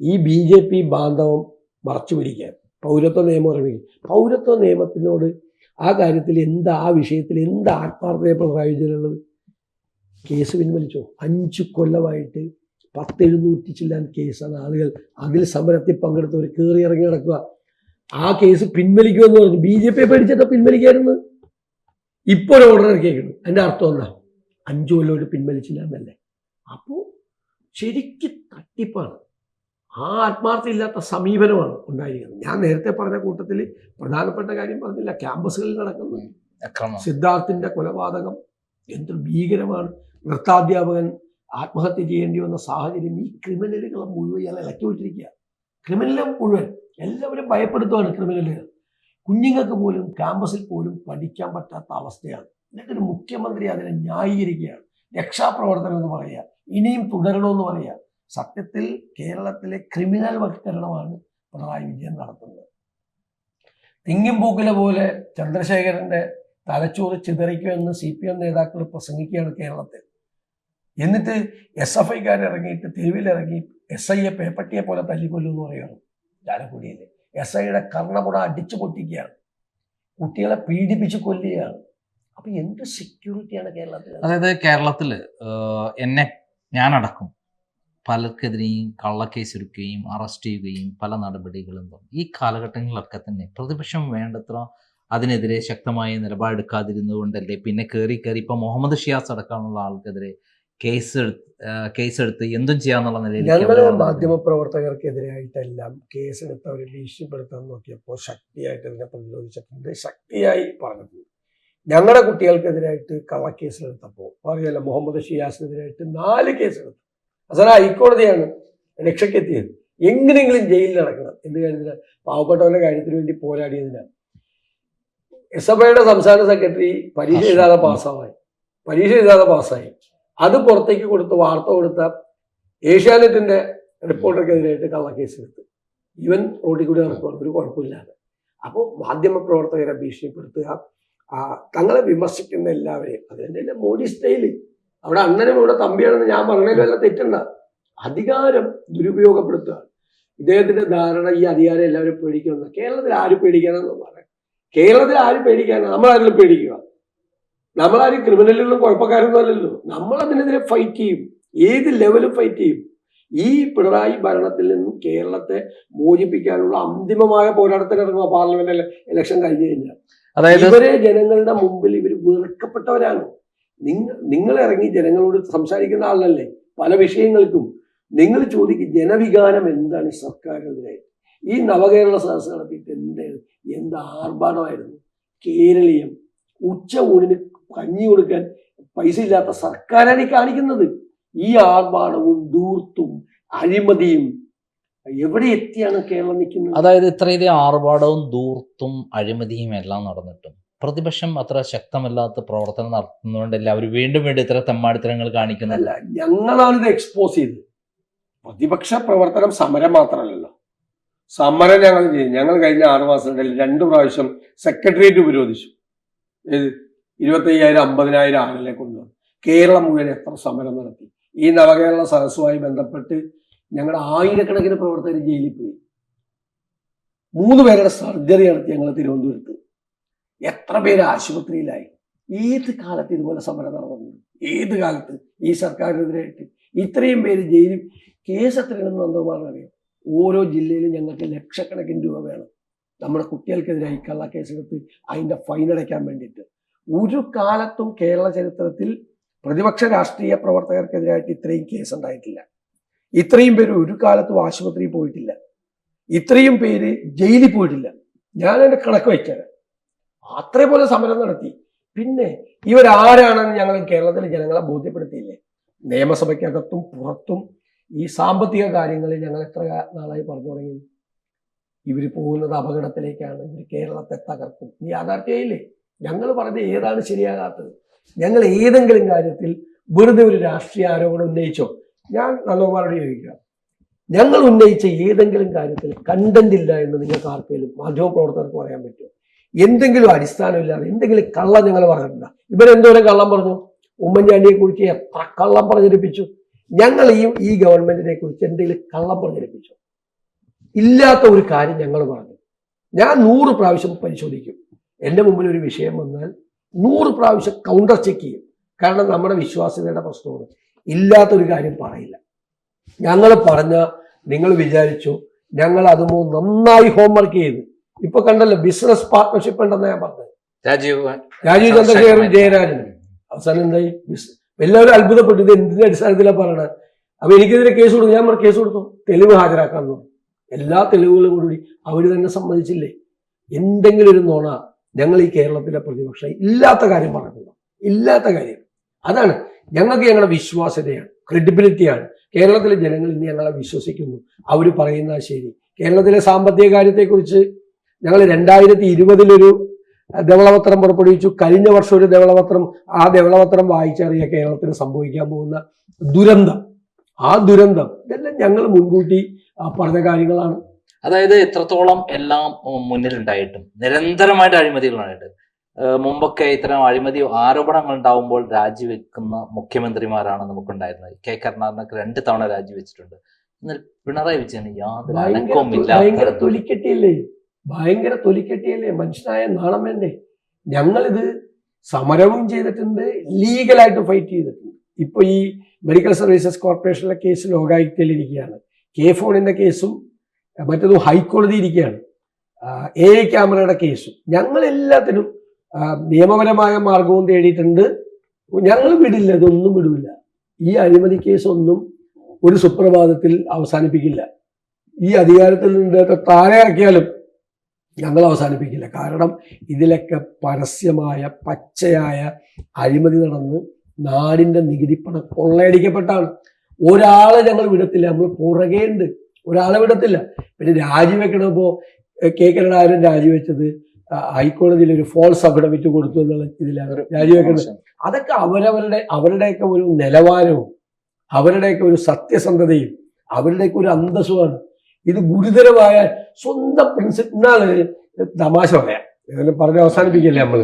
S1: ഈ ബി ജെ പി ബാന്ധവം മറച്ചു പിടിക്കാൻ. പൗരത്വ നിയമം പൗരത്വ നിയമത്തിനോട് ആ കാര്യത്തിൽ എന്ത് ആ വിഷയത്തിൽ എന്ത് ആത്മാർത്ഥതയെ പ്രായോജനമുള്ളത് കേസ് പിൻവലിച്ചോ? അഞ്ച് കൊല്ലമായിട്ട് പത്തെഴുന്നൂറ്റി ചില്ലാൻ കേസാണ് ആളുകൾ. അതിൽ സമരത്തിൽ പങ്കെടുത്തവർ കയറി ഇറങ്ങി നടക്കുക. ആ കേസ് പിൻവലിക്കുമെന്ന് പറഞ്ഞു. ബി ജെ പി പേടിച്ചിട്ട് പിൻവലിക്കായിരുന്നു ഇപ്പോൾ ഓർഡർ ഇറക്കിയേക്കുന്നു എന്റെ അർത്ഥം എന്താ? അഞ്ചു കൊല്ലം പിൻവലിച്ചില്ല എന്നല്ലേ? അപ്പോൾ ശരിക്കും തട്ടിപ്പാണ്. ആ ആത്മാർത്ഥ ഇല്ലാത്ത സമീപനമാണ് ഉണ്ടായിരിക്കുന്നത്. ഞാൻ നേരത്തെ പറഞ്ഞ കൂട്ടത്തിൽ പ്രധാനപ്പെട്ട കാര്യം പറഞ്ഞില്ല. ക്യാമ്പസുകളിൽ നടക്കുന്നത് സിദ്ധാർത്ഥിന്റെ കൊലപാതകം എന്തൊരു ഭീകരമാണ്. നൃത്താധ്യാപകൻ ആത്മഹത്യ ചെയ്യേണ്ടി വന്ന സാഹചര്യം ഈ ക്രിമിനലുകളെ മുഴുവൻ ഇയാൾ ഇളക്കി വിട്ടിരിക്കുക ക്രിമിനലും മുഴുവൻ എല്ലാവരും ഭയപ്പെടുത്തുകയാണ് ക്രിമിനലുകൾ. കുഞ്ഞുങ്ങൾക്ക് പോലും ക്യാമ്പസിൽ പോലും പഠിക്കാൻ പറ്റാത്ത അവസ്ഥയാണ്. എന്നിട്ടൊരു മുഖ്യമന്ത്രി അതിനെ ന്യായീകരിക്കുകയാണ്. രക്ഷാപ്രവർത്തനം എന്ന് പറയുക. ഇനിയും തുടരണമെന്ന് പറയുക സത്യത്തിൽ കേരളത്തിലെ ക്രിമിനൽ വൽക്കരണമാണ് പിണറായി വിജയൻ നടത്തുന്നത്. തിങ്ങിമ്പൂക്കിലെ പോലെ ചന്ദ്രശേഖരന്റെ തലച്ചോറ് ചിതറിക്കുമെന്ന് സി പി എം നേതാക്കൾ പ്രസംഗിക്കുകയാണ് കേരളത്തിൽ. എന്നിട്ട് എസ് എഫ് ഐക്കാർ ഇറങ്ങിയിട്ട് തെരുവിലിറങ്ങി എസ് ഐയെ പേപ്പട്ടിയെ പോലെ തല്ലിക്കൊല്ലു എന്ന് പറയുകയാണ് ചാലക്കുടിയിൽ എസ് ഐയുടെ കർണപുട അടിച്ചു പൊട്ടിക്കുകയാണ്. കുട്ടികളെ പീഡിപ്പിച്ച് കൊല്ലുകയാണ്. അപ്പൊ എന്ത് സെക്യൂരിറ്റിയാണ് കേരളത്തിൽ
S2: അതായത് കേരളത്തിൽ എന്നെ ഞാനടക്കം പലർക്കെതിരെയും കള്ളക്കേസ് എടുക്കുകയും അറസ്റ്റ് ചെയ്യുകയും പല നടപടികളും. ഈ കാലഘട്ടങ്ങളിലൊക്കെ തന്നെ പ്രതിപക്ഷം വേണ്ടത്ര അതിനെതിരെ ശക്തമായ നിലപാടെടുക്കാതിരുന്നുകൊണ്ടല്ലേ പിന്നെ കയറി കയറി ഇപ്പൊ മുഹമ്മദ് ഷിയാസ് അടക്കമുള്ള ആൾക്കെതിരെ കേസ് എടുത്ത് ആഹ്, കേസ് എടുത്ത് എന്തും ചെയ്യാന്നുള്ള
S1: നിലയിൽ
S2: മാധ്യമ പ്രവർത്തകർക്കെതിരായിട്ടെല്ലാം
S1: കേസെടുത്ത് അവരെ ഭീഷണിപ്പെടുത്താൻ നോക്കിയപ്പോൾ ശക്തിയായിട്ട് അതിനെ പ്രതിരോധിച്ചിട്ടുണ്ട്. ശക്തിയായി പറഞ്ഞിട്ടുണ്ട്. ഞങ്ങളുടെ കുട്ടികൾക്കെതിരായിട്ട് കള്ളക്കേസെടുത്തപ്പോൾ അറിയാലോ മുഹമ്മദ് ഷിയാസിനെതിരായിട്ട് നാല് കേസെടുത്തു. അസല ഹൈക്കോടതിയാണ് രക്ഷയ്ക്കെത്തിയത് എങ്ങനെയെങ്കിലും ജയിലിൽ നടക്കണം എന്ന് കാര്യത്തിന്? പാവപ്പെട്ടവരുടെ കാര്യത്തിന് വേണ്ടി പോരാടിയതിനാണ് എസ് എഫ് ഐയുടെ സംസ്ഥാന സെക്രട്ടറി പരീക്ഷ എഴുതാതെ പാസ്സാവായി. പരീക്ഷ എഴുതാതെ പാസ്സായി. അത് പുറത്തേക്ക് കൊടുത്ത് വാർത്ത കൊടുത്ത ഏഷ്യാനെറ്റിന്റെ റിപ്പോർട്ടർക്കെതിരായിട്ട് കള്ളക്കേസ് എടുത്ത് ഇവൻ റോഡിൽ കൂടി നടക്കുകയാണ് ഒരു കുഴപ്പമില്ലാതെ. അപ്പോൾ മാധ്യമപ്രവർത്തകരെ ഭീഷണിപ്പെടുത്തുക ആ, തങ്ങളെ വിമർശിക്കുന്ന എല്ലാവരെയും അത് തന്നെയല്ലേ മോഡി സ്റ്റൈൽ അവിടെ അണ്ണനും ഇവിടെ തമ്പിയാണെന്ന് ഞാൻ പറഞ്ഞതിൽ വല്ല തെറ്റണ്ട? അധികാരം ദുരുപയോഗപ്പെടുത്തുക ഇദ്ദേഹത്തിന്റെ ധാരണ ഈ അധികാരം എല്ലാവരും പേടിക്കുന്നു കേരളത്തിൽ ആര് പേടിക്കാനെന്ന് പറയാം. കേരളത്തിൽ ആര് പേടിക്കാനാണ് നമ്മളാരെങ്കിലും പേടിക്കുക. നമ്മളാരും ക്രിമിനലുകളും കുഴപ്പക്കാരൊന്നും അല്ലല്ലോ. നമ്മൾ അതിനെതിരെ ഫൈറ്റ് ചെയ്യും. ഏത് ലെവലും ഫൈറ്റ് ചെയ്യും. ഈ പിണറായി ഭരണത്തിൽ നിന്നും കേരളത്തെ മോചിപ്പിക്കാനുള്ള അന്തിമമായ പോരാട്ടത്തിന് ഇറങ്ങുക പാർലമെന്റ് ഇലക്ഷൻ കഴിഞ്ഞു കഴിഞ്ഞാൽ.
S2: അതായത്
S1: ഇവരെ ജനങ്ങളുടെ മുമ്പിൽ ഇവർ വെറുക്കപ്പെട്ടവരാണ്. നിങ്ങൾ നിങ്ങൾ ഇറങ്ങി ജനങ്ങളോട് സംസാരിക്കുന്ന ആളല്ലേ? പല വിഷയങ്ങൾക്കും. നിങ്ങൾ ചോദിക്കും ജനവികാരം എന്താണ് സർക്കാരിനെതിരെ ഈ നവകേരള സദസ് നടത്തിയിട്ട് എന്തായിരുന്നു എന്ത് ആർഭാടമായിരുന്നു? കേരളീയം ഉച്ച ഊണിന് കഞ്ഞി കൊടുക്കാൻ പൈസ ഇല്ലാത്ത സർക്കാരാണ് കാണിക്കുന്നത്. ഈ ആർഭാടവും ദൂർത്തും അഴിമതിയും എവിടെ എത്തിയാണ് കേരളം നിൽക്കുന്നത്?
S2: അതായത് ഇത്രയധികം ആർഭാടവും ദൂർത്തും അഴിമതിയും എല്ലാം നടന്നിട്ടും പ്രതിപക്ഷം അത്ര ശക്തമല്ലാത്ത പ്രവർത്തനം നടത്തുന്നതുകൊണ്ടല്ല അവർ വീണ്ടും വീണ്ടും ഇത്ര തെമ്മാടിത്തരങ്ങൾ
S1: കാണിക്കുന്നില്ല ഞങ്ങളാണ് ഇത് എക്സ്പോസ് ചെയ്തത്. പ്രതിപക്ഷ പ്രവർത്തനം സമരം മാത്രമല്ലല്ലോ. സമരം ഞങ്ങൾ ചെയ്തു. ഞങ്ങൾ കഴിഞ്ഞ ആറു മാസത്തിനിടയിൽ രണ്ടു പ്രാവശ്യം സെക്രട്ടേറിയറ്റ് ഉപരോധിച്ചു. ഇരുപത്തയ്യായിരം അമ്പതിനായിരം ആളുകളെ കൊണ്ടുവന്നു. കേരളം മുഴുവൻ എത്ര സമരം നടത്തി? ഈ നവകേരള സദസ്സുമായി ബന്ധപ്പെട്ട് ഞങ്ങളുടെ ആയിരക്കണക്കിന് പ്രവർത്തകർ ജയിലിൽ പോയി. മൂന്ന് പേരുടെ സർജറി നടത്തി ഞങ്ങൾ തിരുവനന്തപുരത്ത്. എത്ര പേര് ആശുപത്രിയിലായി? ഏത് കാലത്ത് ഇതുപോലെ സമരം നടന്നിട്ടുണ്ട്? ഏത് കാലത്ത്? ഈ സർക്കാരിനെതിരായിട്ട് ഇത്രയും പേര് ജയിലിൽ കേസ് എത്രയാണെന്ന് നന്ദകുമാറിന് ഓരോ ജില്ലയിലും ഞങ്ങൾക്ക് ലക്ഷക്കണക്കിന് രൂപ വേണം. നമ്മുടെ കുട്ടികൾക്കെതിരായി കള്ള കേസെടുത്ത് അതിന്റെ ഫൈൻ അടയ്ക്കാൻ വേണ്ടിയിട്ട്. ഒരു കാലത്തും കേരള ചരിത്രത്തിൽ പ്രതിപക്ഷ രാഷ്ട്രീയ പ്രവർത്തകർക്കെതിരായിട്ട് ഇത്രയും കേസ് ഉണ്ടായിട്ടില്ല. ഇത്രയും പേര് ഒരു കാലത്തും ആശുപത്രിയിൽ പോയിട്ടില്ല. ഇത്രയും പേര് ജയിലിൽ പോയിട്ടില്ല. ഞാൻ എന്റെ കണക്ക് വയ്ക്കാറ് അത്രേ പോലെ സമരം നടത്തി. പിന്നെ ഇവരാരാണെന്ന് ഞങ്ങൾ കേരളത്തിലെ ജനങ്ങളെ ബോധ്യപ്പെടുത്തിയില്ലേ? നിയമസഭയ്ക്കകത്തും പുറത്തും ഈ സാമ്പത്തിക കാര്യങ്ങളിൽ ഞങ്ങൾ എത്ര നാളായി പറഞ്ഞു തുടങ്ങി? ഇവർ പോകുന്നത് അപകടത്തിലേക്കാണ്. ഇവർ കേരളത്തെ തകർക്കും. നീ യാഥാർത്ഥ്യമായില്ലേ? ഞങ്ങൾ പറഞ്ഞത് ഏതാണ് ശരിയാകാത്തത്? ഞങ്ങൾ ഏതെങ്കിലും കാര്യത്തിൽ വെറുതെ ഒരു രാഷ്ട്രീയ ആരോപണം ഉന്നയിച്ചോ? ഞാൻ നല്ലകുമാരോട് ചോദിക്കാം ഞങ്ങൾ ഉന്നയിച്ച ഏതെങ്കിലും കാര്യത്തിൽ കണ്ടന്റ് ഇല്ല എന്ന് നിങ്ങൾക്ക് ആർക്കെങ്കിലും മാധ്യമപ്രവർത്തകർക്ക് പറയാൻ പറ്റുമോ? എന്തെങ്കിലും അടിസ്ഥാനമില്ലാതെ എന്തെങ്കിലും കള്ളം ഞങ്ങൾ പറഞ്ഞിട്ടില്ല ഇവരെന്തോരം കള്ളം പറഞ്ഞു? ഉമ്മൻചാണ്ടിയെ കുറിച്ച് എത്ര കള്ളം പ്രചരിപ്പിച്ചു ഞങ്ങൾ ഈ ഈ ഗവൺമെന്റിനെ കുറിച്ച് എന്തെങ്കിലും കള്ളം പ്രചരിപ്പിച്ചു ഇല്ലാത്ത ഒരു കാര്യം ഞങ്ങൾ പറഞ്ഞു. ഞാൻ നൂറ് പ്രാവശ്യം പരിശോധിക്കും. എന്റെ മുമ്പിൽ ഒരു വിഷയം വന്നാൽ നൂറ് പ്രാവശ്യം കൗണ്ടർ ചെക്ക് ചെയ്യും. കാരണം നമ്മുടെ വിശ്വാസ്യതയുടെ പ്രശ്നമാണ്. ഇല്ലാത്തൊരു കാര്യം പറയില്ല. ഞങ്ങൾ പറഞ്ഞ നിങ്ങൾ വിചാരിച്ചു ഞങ്ങൾ അതുമോ നന്നായി ഹോംവർക്ക് ചെയ്ത്. ഇപ്പൊ കണ്ടല്ലോ ബിസിനസ് പാർട്ട്ണർഷിപ്പ് ഉണ്ടെന്ന് ഞാൻ പറഞ്ഞത്.
S2: രാജീവ്
S1: രാജീവ് ചന്ദ്രശേഖരൻ ജയരാജനും അവസാനം എന്തായി? എല്ലാവരും അത്ഭുതപ്പെട്ടു. ഇത് എന്തിന്റെ അടിസ്ഥാനത്തിലാണ് പറയണത് അപ്പൊ എനിക്കെതിരെ കേസ് കൊടുക്കും ഞാൻ പറഞ്ഞു കേസ് കൊടുത്തു? തെളിവ് ഹാജരാക്കാൻ എല്ലാ തെളിവുകളും കൂടി അവർ തന്നെ സമ്മതിച്ചില്ലേ? എന്തെങ്കിലും ഒരു നോണ ഞങ്ങൾ ഈ കേരളത്തിലെ പ്രതിപക്ഷം ഇല്ലാത്ത കാര്യം പറഞ്ഞിട്ടുണ്ടോ? ഇല്ലാത്ത കാര്യം. അതാണ്. ഞങ്ങൾക്ക് ഞങ്ങളുടെ വിശ്വാസ്യതയാണ് ക്രെഡിബിലിറ്റിയാണ് കേരളത്തിലെ ജനങ്ങൾ ഇന്ന് ഞങ്ങളെ വിശ്വസിക്കുന്നു. അവർ പറയുന്ന ശരി. കേരളത്തിലെ സാമ്പത്തിക കാര്യത്തെക്കുറിച്ച് ഞങ്ങൾ രണ്ടായിരത്തി ഇരുപതിലൊരു ധവളപത്രം പുറപ്പെടുവിച്ചു. കഴിഞ്ഞ വർഷം ഒരു ധവളപത്രം ആ ധവളപത്രം വായിച്ചറിയ കേരളത്തിന് സംഭവിക്കാൻ പോകുന്ന ദുരന്തം. ആ ദുരന്തം ഇതെല്ലാം ഞങ്ങൾ മുൻകൂട്ടി പറഞ്ഞ കാര്യങ്ങളാണ്.
S2: അതായത് എത്രത്തോളം എല്ലാം മുന്നിലുണ്ടായിട്ടും നിരന്തരമായിട്ട് അഴിമതികളുണ്ടായിട്ട് ഏഹ് മുമ്പൊക്കെ ഇത്തരം അഴിമതി ആരോപണങ്ങൾ ഉണ്ടാവുമ്പോൾ രാജിവെക്കുന്ന മുഖ്യമന്ത്രിമാരാണ് നമുക്കുണ്ടായിരുന്നത്. കെ. കരുണാകരനൊക്കെ രണ്ട് തവണ രാജിവെച്ചിട്ടുണ്ട്. എന്നാൽ പിണറായി വിജയന് യാതൊരു
S1: ഭയങ്കര തൊലിക്കെട്ടിയല്ലേ? ഭയങ്കര തൊലിക്കെട്ടിയല്ലേ? മനുഷ്യനായ നാണം വേണ്ടേ ഞങ്ങളിത് സമരവും ചെയ്തിട്ടുണ്ട് ലീഗലായിട്ട് ഫൈറ്റ് ചെയ്തിട്ടുണ്ട്. ഇപ്പൊ ഈ മെഡിക്കൽ സർവീസസ് കോർപ്പറേഷനിലെ കേസ് ലോകായുക്തയിലിരിക്കുകയാണ്. കെ ഫോണിന്റെ കേസും മറ്റതും ഹൈക്കോടതി ഇരിക്കുകയാണ് എ ക്യാമറയുടെ കേസും. ഞങ്ങൾ എല്ലാത്തിനും നിയമപരമായ മാർഗവും തേടിയിട്ടുണ്ട്. ഞങ്ങൾ വിടില്ല ഇതൊന്നും വിടില്ല ഈ അഴിമതി കേസൊന്നും ഒരു സുപ്രഭാതത്തിൽ അവസാനിപ്പിക്കില്ല. ഈ അധികാരത്തിൽ നിന്ന് താഴെ ഇറക്കിയാലും ഞങ്ങൾ അവസാനിപ്പിക്കില്ല. കാരണം ഇതിലൊക്കെ പരസ്യമായ പച്ചയായ അഴിമതി നടന്ന് നാടിന്റെ നികുതിപ്പണം കൊള്ളയടിക്കപ്പെട്ടാണ്. ഒരാളെ ഞങ്ങൾ വിടത്തില്ല. നമ്മൾ പുറകെ ഉണ്ട്. ഒരാളെ വിടത്തില്ല. പിന്നെ രാജിവെക്കണപ്പോ കെ കരുണാകരൻ രാജിവെച്ചത് ഹൈക്കോടതിയിൽ ഒരു ഫോൾസ് അഫിഡവിറ്റ് കൊടുത്തു എന്നുള്ള ഇതിലാണ് രാജിവെക്കുന്നത്. അതൊക്കെ അവരവരുടെ അവരുടെയൊക്കെ ഒരു നിലവാരവും അവരുടെയൊക്കെ ഒരു സത്യസന്ധതയും അവരുടെയൊക്കെ ഒരു അന്തസ്സുമാണ്. ഇത് ഗുരുതരമായ സ്വന്തം പ്രിൻസിപ്പ് എന്നാണ് തമാശ പറയാം. ഇതെല്ലാം പറഞ്ഞ് അവസാനിപ്പിക്കല്ലേ നമ്മൾ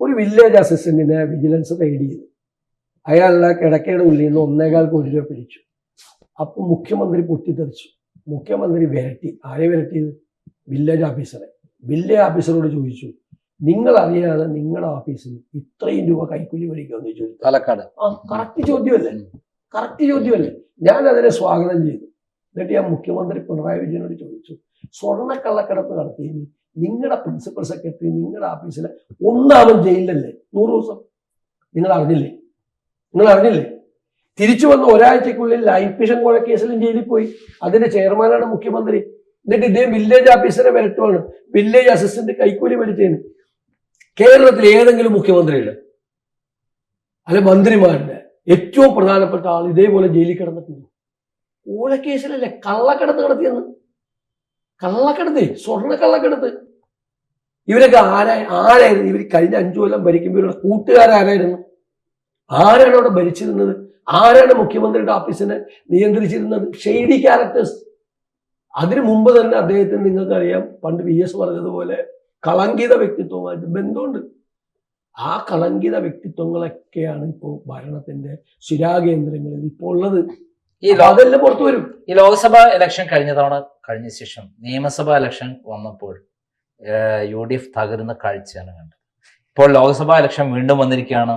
S1: ഒരു വില്ലേജ് അസിസ്റ്റന്റിനെ വിജിലൻസ് റെയ്ഡ് ചെയ്തു അയാളുടെ കിടക്കയുടെ ഉള്ളിൽ നിന്ന് ഒന്നേകാൽ കോടി രൂപ പിടിച്ചു അപ്പൊ മുഖ്യമന്ത്രി പൊട്ടിത്തെറിച്ചു. മുഖ്യമന്ത്രി വിരട്ടി. ആരെ വിരട്ടിയത്? വില്ലേജ് ഓഫീസറെ വില്ലേജ് ഓഫീസറോട് ചോദിച്ചു നിങ്ങൾ അറിയാതെ നിങ്ങളുടെ ഓഫീസിൽ ഇത്രയും രൂപ കൈക്കൂലി മേടിക്കുമെന്ന് ചോദിച്ചു.
S2: പാലക്കാട്.
S1: ആ കറക്റ്റ് ചോദ്യമല്ലേ? കറക്റ്റ് ചോദ്യമല്ലേ? ഞാൻ അതിനെ സ്വാഗതം ചെയ്തു. എന്നിട്ട് ഞാൻ മുഖ്യമന്ത്രി പിണറായി വിജയനോട് ചോദിച്ചു സ്വർണക്കള്ളക്കടത്ത് നടത്തിയതിന് നിങ്ങളുടെ പ്രിൻസിപ്പൽ സെക്രട്ടറി നിങ്ങളുടെ ഓഫീസിലെ ഒന്നാമൻ ജയിലിലല്ലേ? നൂറ് ദിവസം. നിങ്ങൾ അറിഞ്ഞില്ലേ നിങ്ങൾ അറിഞ്ഞില്ലേ തിരിച്ചു വന്ന ഒരാഴ്ചക്കുള്ളിൽ ലൈഫ് മിഷൻ കോഴ കേസിലും ജയിലിൽ പോയി. അതിന്റെ ചെയർമാനാണ് മുഖ്യമന്ത്രി. എന്നിട്ട് ഇദ്ദേഹം വില്ലേജ് ഓഫീസറെ വരട്ടുവാണ്. വില്ലേജ് അസിസ്റ്റന്റ് കൈക്കൂലി മേടിച്ചതിന് കേരളത്തിൽ ഏതെങ്കിലും മുഖ്യമന്ത്രിയുടെ അല്ലെ മന്ത്രിമാരുടെ ഏറ്റവും പ്രധാനപ്പെട്ട ആൾ ഇതേപോലെ ജയിലിൽ കിടന്നിട്ടുണ്ട്. ഊഴക്കേസിലല്ലേ കള്ളക്കടത്ത് നടത്തിയെന്ന്? കള്ളക്കടത്ത് സ്വർണ കള്ളക്കടത്ത്. ഇവരൊക്കെ ആരാ ആരായിരുന്നു? ഇവർ കഴിഞ്ഞ അഞ്ചു കൊല്ലം ഭരിക്കുമ്പോൾ ഇവരുടെ കൂട്ടുകാരാരായിരുന്നു ആരാണ് അവിടെ ഭരിച്ചിരുന്നത്? ആരാണ് മുഖ്യമന്ത്രിയുടെ ഓഫീസിനെ നിയന്ത്രിച്ചിരുന്നത്? ഷെയ്ഡി ക്യാരക്ടേഴ്സ് അതിനു മുമ്പ് തന്നെ അദ്ദേഹത്തിന് നിങ്ങൾക്കറിയാം പണ്ട് വി എസ് പറഞ്ഞതുപോലെ കളങ്കിത വ്യക്തിത്വമായിട്ട് ബന്ധമുണ്ട്. ആ കളങ്കിത വ്യക്തിത്വങ്ങളൊക്കെയാണ് ഇപ്പോൾ ഭരണത്തിന്റെ ശിരാകേന്ദ്രങ്ങളിൽ ഇപ്പോൾ ഉള്ളത്.
S2: ഈ ലോകത്തിന്റെ
S1: അതെല്ലാം പുറത്തു വരും.
S2: ഈ ലോക്സഭാ ഇലക്ഷൻ കഴിഞ്ഞ തവണ കഴിഞ്ഞ ശേഷം നിയമസഭാ ഇലക്ഷൻ വന്നപ്പോൾ യു ഡി എഫ് തകരുന്ന കാഴ്ചയാണ് കണ്ടത്. ഇപ്പോൾ ലോക്സഭാ ഇലക്ഷൻ വീണ്ടും വന്നിരിക്കുകയാണ്.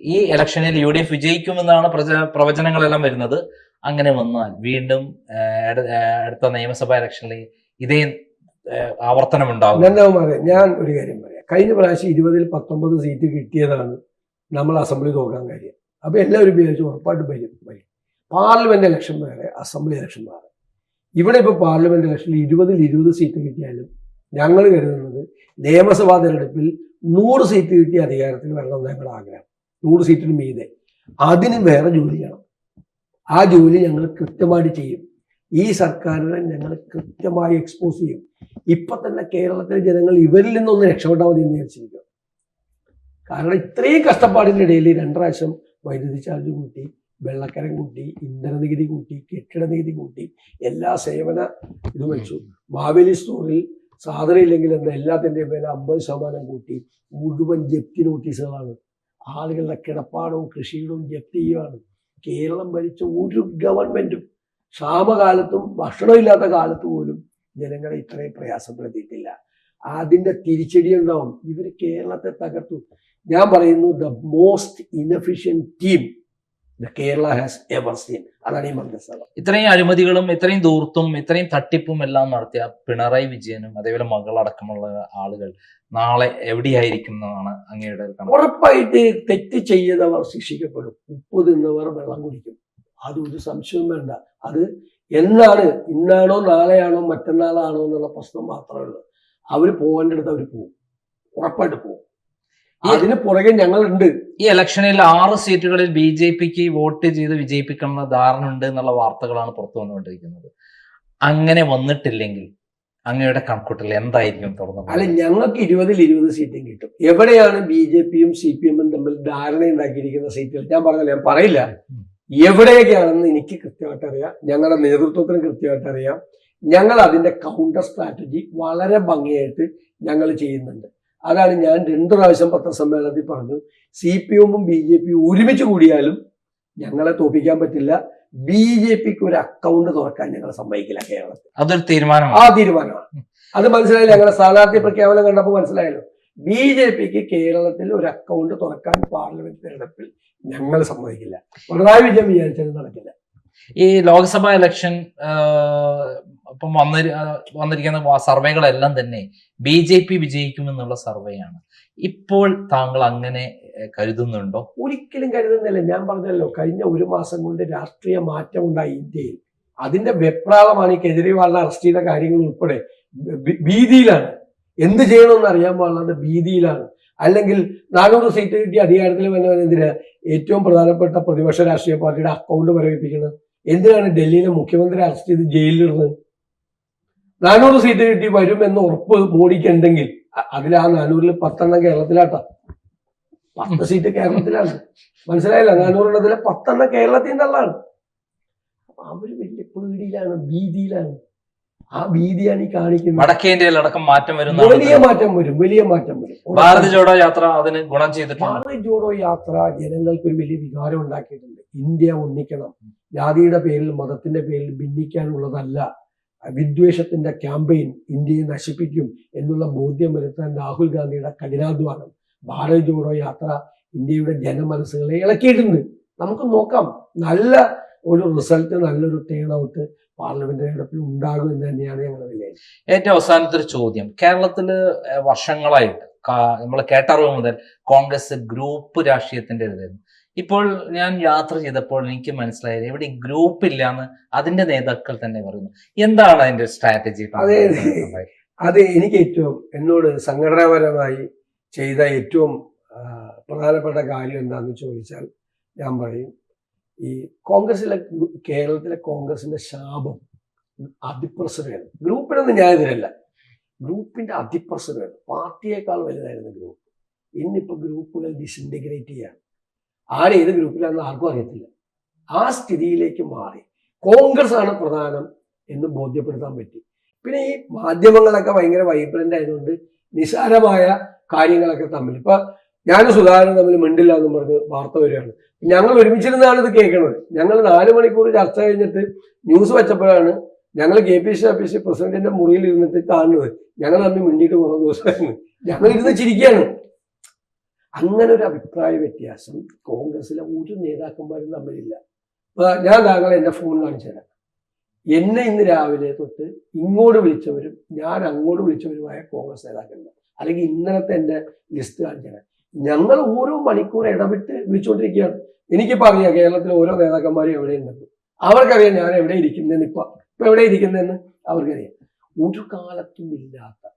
S2: ഈ ഇലക്ഷനിൽ യു ഡി എഫ് വിജയിക്കുമെന്നാണ് പ്രവചനങ്ങളെല്ലാം വരുന്നത്. അങ്ങനെ വന്നാൽ വീണ്ടും അടുത്ത നിയമസഭാ ഇലക്ഷനിൽ ഇതേ ആവർത്തനം ഉണ്ടാകും
S1: ഞാൻ ഒരു കാര്യം പറയാം. കഴിഞ്ഞ പ്രാവശ്യം ഇരുപതിൽ പത്തൊമ്പത് സീറ്റ് കിട്ടിയതാണ് നമ്മൾ അസംബ്ലി നോക്കാൻ കാര്യം. അപ്പോൾ എല്ലാവരും വിചാരിച്ചു ഉറപ്പായിട്ട് വരും വരും. പാർലമെന്റ് ഇലക്ഷൻ വേറെ അസംബ്ലി ഇലക്ഷൻ വേറെ. ഇവിടെ ഇപ്പോൾ പാർലമെന്റ് ഇലക്ഷനിൽ ഇരുപതിൽ ഇരുപത് സീറ്റ് കിട്ടിയാലും ഞങ്ങൾ കരുതുന്നത് നിയമസഭാ തെരഞ്ഞെടുപ്പിൽ നൂറ് സീറ്റ് കിട്ടിയ അധികാരത്തിൽ വരണം ഞങ്ങളുടെ ആഗ്രഹം. നൂറ് സീറ്റിന് മീതെ. അതിന് വേറെ ജോലി ചെയ്യണം. ആ ജോലി ഞങ്ങൾ കൃത്യമായിട്ട് ചെയ്യും. ഈ സർക്കാരിനെ ഞങ്ങൾ കൃത്യമായി എക്സ്പോസ് ചെയ്യും. ഇപ്പൊ തന്നെ കേരളത്തിലെ ജനങ്ങൾ ഇവരിൽ നിന്നൊന്ന് രക്ഷപ്പെട്ടാൽ മതി എന്ന് വിചാരിച്ചിരിക്കും കാരണം ഇത്രയും കഷ്ടപ്പാടിന്റെ ഇടയിൽ രണ്ടാവശ്യം വൈദ്യുതി ചാർജ് കൂട്ടി വെള്ളക്കരം കൂട്ടി ഇന്ധന നികുതി കൂട്ടി കെട്ടിട നികുതി കൂട്ടി എല്ലാ സേവന ഇത് വെച്ചു. മാവേലി സ്റ്റോറിൽ സാധനം ഇല്ലെങ്കിൽ എന്താ എല്ലാത്തിന്റെയും വില അമ്പത് ശതമാനം കൂട്ടി. മുഴുവൻ ജപ്തി നോട്ടീസുകളാണ് ആളുകളുടെ കിടപ്പാടവും കൃഷിയിടവും ജപ്തി കേരളം ഭരിച്ച ഒരു ഗവൺമെന്റും ക്ഷാമകാലത്തും ഭക്ഷണമില്ലാത്ത കാലത്ത് പോലും ജനങ്ങളെ ഇത്രയും പ്രയാസപ്പെടുത്തിയിട്ടില്ല. അതിന്റെ തിരിച്ചടി ഉണ്ടാവും. ഇവർ കേരളത്തെ തകർത്തു. ഞാൻ പറയുന്നു the most inefficient team Kerala has ever seen. അതാണ് ഈ മന്ത്രിസഭ.
S2: ഇത്രയും അഴിമതികളും ഇത്രയും ദൂർത്തും ഇത്രയും തട്ടിപ്പും എല്ലാം നടത്തിയ പിണറായി വിജയനും അതേപോലെ മകളടക്കമുള്ള ആളുകൾ നാളെ എവിടെയായിരിക്കും എന്നാണ് അങ്ങയുടെ
S1: ഉറപ്പായിട്ട് തെറ്റ് ചെയ്തവർ ശിക്ഷിക്കപ്പെടും. ഉപ്പ് തിന്നവർ വെള്ളം കുടിക്കും. അത് ഒരു സംശയവും വേണ്ട. അത് എന്നാണ് ഇന്നാണോ നാളെയാണോ മറ്റന്നാളാണോ എന്നുള്ള പ്രശ്നം മാത്രമേ ഉള്ളൂ. അവർ പോകേണ്ടടുത്ത് അവർ പോകും ഉറപ്പായിട്ട് പോകും അതിന് പുറകെ ഞങ്ങളുണ്ട്.
S2: ഈ ഇലക്ഷനിൽ ആറ് സീറ്റുകളിൽ ബി ജെ പിക്ക് വോട്ട് ചെയ്ത് വിജയിപ്പിക്കണമെന്ന ധാരണ ഉണ്ട് എന്നുള്ള വാർത്തകളാണ് പുറത്തു വന്നുകൊണ്ടിരിക്കുന്നത്. അങ്ങനെ വന്നിട്ടില്ലെങ്കിൽ അങ്ങയുടെ കണക്കൂട്ടൽ എന്തായിരിക്കും തുറന്നു
S1: അല്ല ഞങ്ങൾക്ക് ഇരുപതിൽ ഇരുപത് സീറ്റും കിട്ടും. എവിടെയാണ് ബി ജെ പിയും സി പി എമ്മും തമ്മിൽ ധാരണ ഉണ്ടാക്കിയിരിക്കുന്ന സീറ്റുകൾ? ഞാൻ പറഞ്ഞില്ല ഞാൻ പറയില്ല. എവിടെയൊക്കെയാണെന്ന് എനിക്ക് കൃത്യമായിട്ട് അറിയാം. ഞങ്ങളുടെ നേതൃത്വത്തിന് കൃത്യമായിട്ട് അറിയാം. ഞങ്ങൾ അതിന്റെ കൗണ്ടർ സ്ട്രാറ്റജി വളരെ ഭംഗിയായിട്ട് ഞങ്ങൾ ചെയ്യുന്നുണ്ട്. അതാണ് ഞാൻ രണ്ടു പ്രാവശ്യം പത്രസമ്മേളനത്തിൽ പറഞ്ഞു സി പി എമ്മും ബി ജെ പി ഒരുമിച്ച് കൂടിയാലും ഞങ്ങളെ തോപ്പിക്കാൻ പറ്റില്ല. ബി ജെ പിക്ക് ഒരു അക്കൗണ്ട് തുറക്കാൻ ഞങ്ങൾ സമ്മതിക്കില്ല കേരളത്തിൽ.
S2: അതൊരു തീരുമാനമാണ്.
S1: ആ തീരുമാനമാണ്. അത് മനസ്സിലായില്ല? ഞങ്ങളുടെ സ്ഥാനാർത്ഥി പ്രഖ്യാപനം കണ്ടപ്പോൾ മനസ്സിലായല്ലോ. ബി ജെ പിക്ക് കേരളത്തിൽ ഒരു അക്കൗണ്ട് തുറക്കാൻ പാർലമെന്റ് തെരഞ്ഞെടുപ്പിൽ ഞങ്ങൾ സമ്മതിക്കില്ല. പിണറായി വിജയൻ വിചാരിച്ചത് നടക്കില്ല.
S2: ഈ ലോക്സഭാ ഇലക്ഷൻ ഇപ്പം വന്നി വന്നിരിക്കുന്ന സർവേകളെല്ലാം തന്നെ ബി ജെ പി വിജയിക്കുമെന്നുള്ള സർവേയാണ്. ഇപ്പോൾ താങ്കൾ അങ്ങനെ കരുതുന്നുണ്ടോ?
S1: ഒരിക്കലും കരുതുന്നില്ല. ഞാൻ പറഞ്ഞല്ലോ കഴിഞ്ഞ ഒരു മാസം കൊണ്ട് രാഷ്ട്രീയ മാറ്റം ഉണ്ടായി ഇന്ത്യയിൽ. അതിന്റെ വെപ്രാളമാണ് ഈ കേജ്രിവാളിനെ അറസ്റ്റ് ചെയ്ത കാര്യങ്ങൾ ഉൾപ്പെടെ. ഭീതിയിലാണ്. എന്ത് ചെയ്യണമെന്ന് അറിയാൻ പാടില്ലാത്ത ഭീതിയിലാണ്. അല്ലെങ്കിൽ നാനൂറ് സീറ്റ് കിട്ടി അധികാരത്തിൽ വന്നവൻ ഏറ്റവും പ്രധാനപ്പെട്ട പ്രതിപക്ഷ രാഷ്ട്രീയ പാർട്ടിയുടെ അക്കൗണ്ട് മരവിപ്പിക്കുന്നത് എന്തിനാണ് ഡൽഹിയിലെ മുഖ്യമന്ത്രി അറസ്റ്റ് ചെയ്ത് ജയിലിലിടുന്നത്? നാനൂറ് സീറ്റ് കിട്ടി വരുമെന്ന് ഉറപ്പ് മോഡിക്ക് ഉണ്ടെങ്കിൽ. അ- അതിൽ ആ നാനൂറിൽ പത്തെണ്ണം കേരളത്തിലാട്ടാ. പത്ത് സീറ്റ് കേരളത്തിലാണ്. മനസ്സിലായില്ല? നാനൂറെണ്ണത്തിലെ പത്തെണ്ണം കേരളത്തിൽ നിന്നുള്ളതാണ്. അവർ വലിയ പേടിയിലാണ് ഭീതിയിലാണ്. ആ ഭീതിയാണ് ഈ കാണിക്കുന്നത്.
S2: വടക്കേ ഇന്ത്യയിലടക്കം മാറ്റം
S1: വലിയ മാറ്റം വരും വലിയ മാറ്റം വരും.
S2: ഭാരത് ജോഡോ യാത്ര അതിന് ഗുണം ചെയ്തിട്ടുണ്ട്.
S1: ഭാരത് ജോഡോ യാത്ര ജനങ്ങൾക്ക് ഒരു വലിയ വികാരം ഉണ്ടാക്കിയിട്ടുണ്ട്. ഇന്ത്യ ഒന്നിക്കണം. ജാതിയുടെ പേരിൽ മതത്തിന്റെ പേരിൽ ഭിന്നിക്കാനുള്ളതല്ല. വിദ്വേഷത്തിന്റെ ക്യാമ്പയിൻ ഇന്ത്യയെ നശിപ്പിക്കും എന്നുള്ള ബോധ്യം വരുത്താൻ രാഹുൽ ഗാന്ധിയുടെ കഠിനാധ്വാനം ഭാരത് ജോഡോ യാത്ര ഇന്ത്യയുടെ ജനമനസ്സുകളെ ഇളക്കിയിട്ടുണ്ട്. നമുക്ക് നോക്കാം. നല്ല ഒരു റിസൾട്ട് നല്ലൊരു ടേൺ ഔട്ട് പാർലമെന്റ് തെരഞ്ഞെടുപ്പിൽ ഉണ്ടാകും എന്ന് തന്നെയാണ് ഞങ്ങളുടെ വിലയിൽ
S2: ഏറ്റവും അവസാനത്തെ ഒരു ചോദ്യം. കേരളത്തിൽ വർഷങ്ങളായിട്ട് നമ്മൾ കേട്ടറിവ് മുതൽ കോൺഗ്രസ് ഗ്രൂപ്പ് രാഷ്ട്രീയത്തിന്റെ ഇതായിരുന്നു ഇപ്പോൾ ഞാൻ യാത്ര ചെയ്തപ്പോൾ എനിക്ക് മനസ്സിലായത് ഇവിടെ ഗ്രൂപ്പ് ഇല്ലാന്ന് അതിന്റെ നേതാക്കൾ തന്നെ പറയുന്നു. എന്താണ് അതിന്റെ സ്ട്രാറ്റജി
S1: അതെ, അതെ. എനിക്ക് ഏറ്റവും എന്നോട് സംഘടനാപരമായി ചെയ്ത ഏറ്റവും പ്രധാനപ്പെട്ട കാര്യം എന്താണെന്ന് ചോദിച്ചാൽ ഞാൻ പറയും ഈ കോൺഗ്രസിലെ കേരളത്തിലെ കോൺഗ്രസിന്റെ ശാപം അതിപ്രസരമാണ്. ഗ്രൂപ്പിനൊന്നും ഞാൻ എതിരല്ല. ഗ്രൂപ്പിന്റെ അതിപ്രസരമാണ്. പാർട്ടിയേക്കാൾ വലുതായിരുന്നു ഗ്രൂപ്പ്. ഇന്നിപ്പോ ഗ്രൂപ്പുകൾ ഡിസിന്റഗ്രേറ്റ് ചെയ്യാണ് ആരേത് ഗ്രൂപ്പിലാണെന്ന് ആർക്കും അറിയത്തില്ല. ആ സ്ഥിതിയിലേക്ക് മാറി. കോൺഗ്രസ് ആണ് പ്രധാനം എന്ന് ബോധ്യപ്പെടുത്താൻ പറ്റി. പിന്നെ ഈ മാധ്യമങ്ങളൊക്കെ ഭയങ്കര വൈബ്രന്റ് ആയതുകൊണ്ട് നിസാരമായ കാര്യങ്ങളൊക്കെ തമ്മിൽ. ഇപ്പൊ ഞാനും സുധാകരൻ തമ്മിൽ മിണ്ടില്ല എന്ന് പറഞ്ഞ് വാർത്ത വരികയാണ്. ഞങ്ങൾ ഒരുമിച്ചിരുന്നാണ് ഇത് കേൾക്കുന്നത് ഞങ്ങൾ നാല് മണിക്കൂർ ചർച്ച കഴിഞ്ഞിട്ട് ന്യൂസ് വെച്ചപ്പോഴാണ് ഞങ്ങൾ കെ പി സി ഓഫീസ് പ്രസിഡന്റിന്റെ മുറിയിൽ ഇരുന്നിട്ട് കാണുന്നത്. ഞങ്ങൾ തമ്മിൽ മിണ്ടിയിട്ട് കുറേ ദിവസമായിരുന്നു. ഞങ്ങൾ ഇരുന്ന് ചിരിക്കുകയാണ്. അങ്ങനെ ഒരു അഭിപ്രായ വ്യത്യാസം കോൺഗ്രസിലെ ഒരു നേതാക്കന്മാരും തമ്മിലില്ല. ഞാൻ താങ്കളെ എന്റെ ഫോൺ കാണിച്ചു തരാം. എന്നെ ഇന്ന് രാവിലെ തൊട്ട് ഇങ്ങോട്ട് വിളിച്ചവരും ഞാൻ അങ്ങോട്ട് വിളിച്ചവരുമായ കോൺഗ്രസ് നേതാക്കന്മാർ. അല്ലെങ്കിൽ ഇന്നലത്തെ എന്റെ ലിസ്റ്റ് കാണിച്ചു തരാം. ഞങ്ങൾ ഓരോ മണിക്കൂർ ഇടപെട്ട് വിളിച്ചുകൊണ്ടിരിക്കുകയാണ്. എനിക്കിപ്പോൾ അറിയാം കേരളത്തിലെ ഓരോ നേതാക്കന്മാരും എവിടെയുണ്ടെന്ന് അവർക്കറിയാം ഞാൻ എവിടെ ഇരിക്കുന്നതെന്ന് ഇപ്പൊ. ഇപ്പൊ എവിടെ ഇരിക്കുന്നതെന്ന് അവർക്കറിയാം. ഒരു കാലത്തും ഇല്ലാത്ത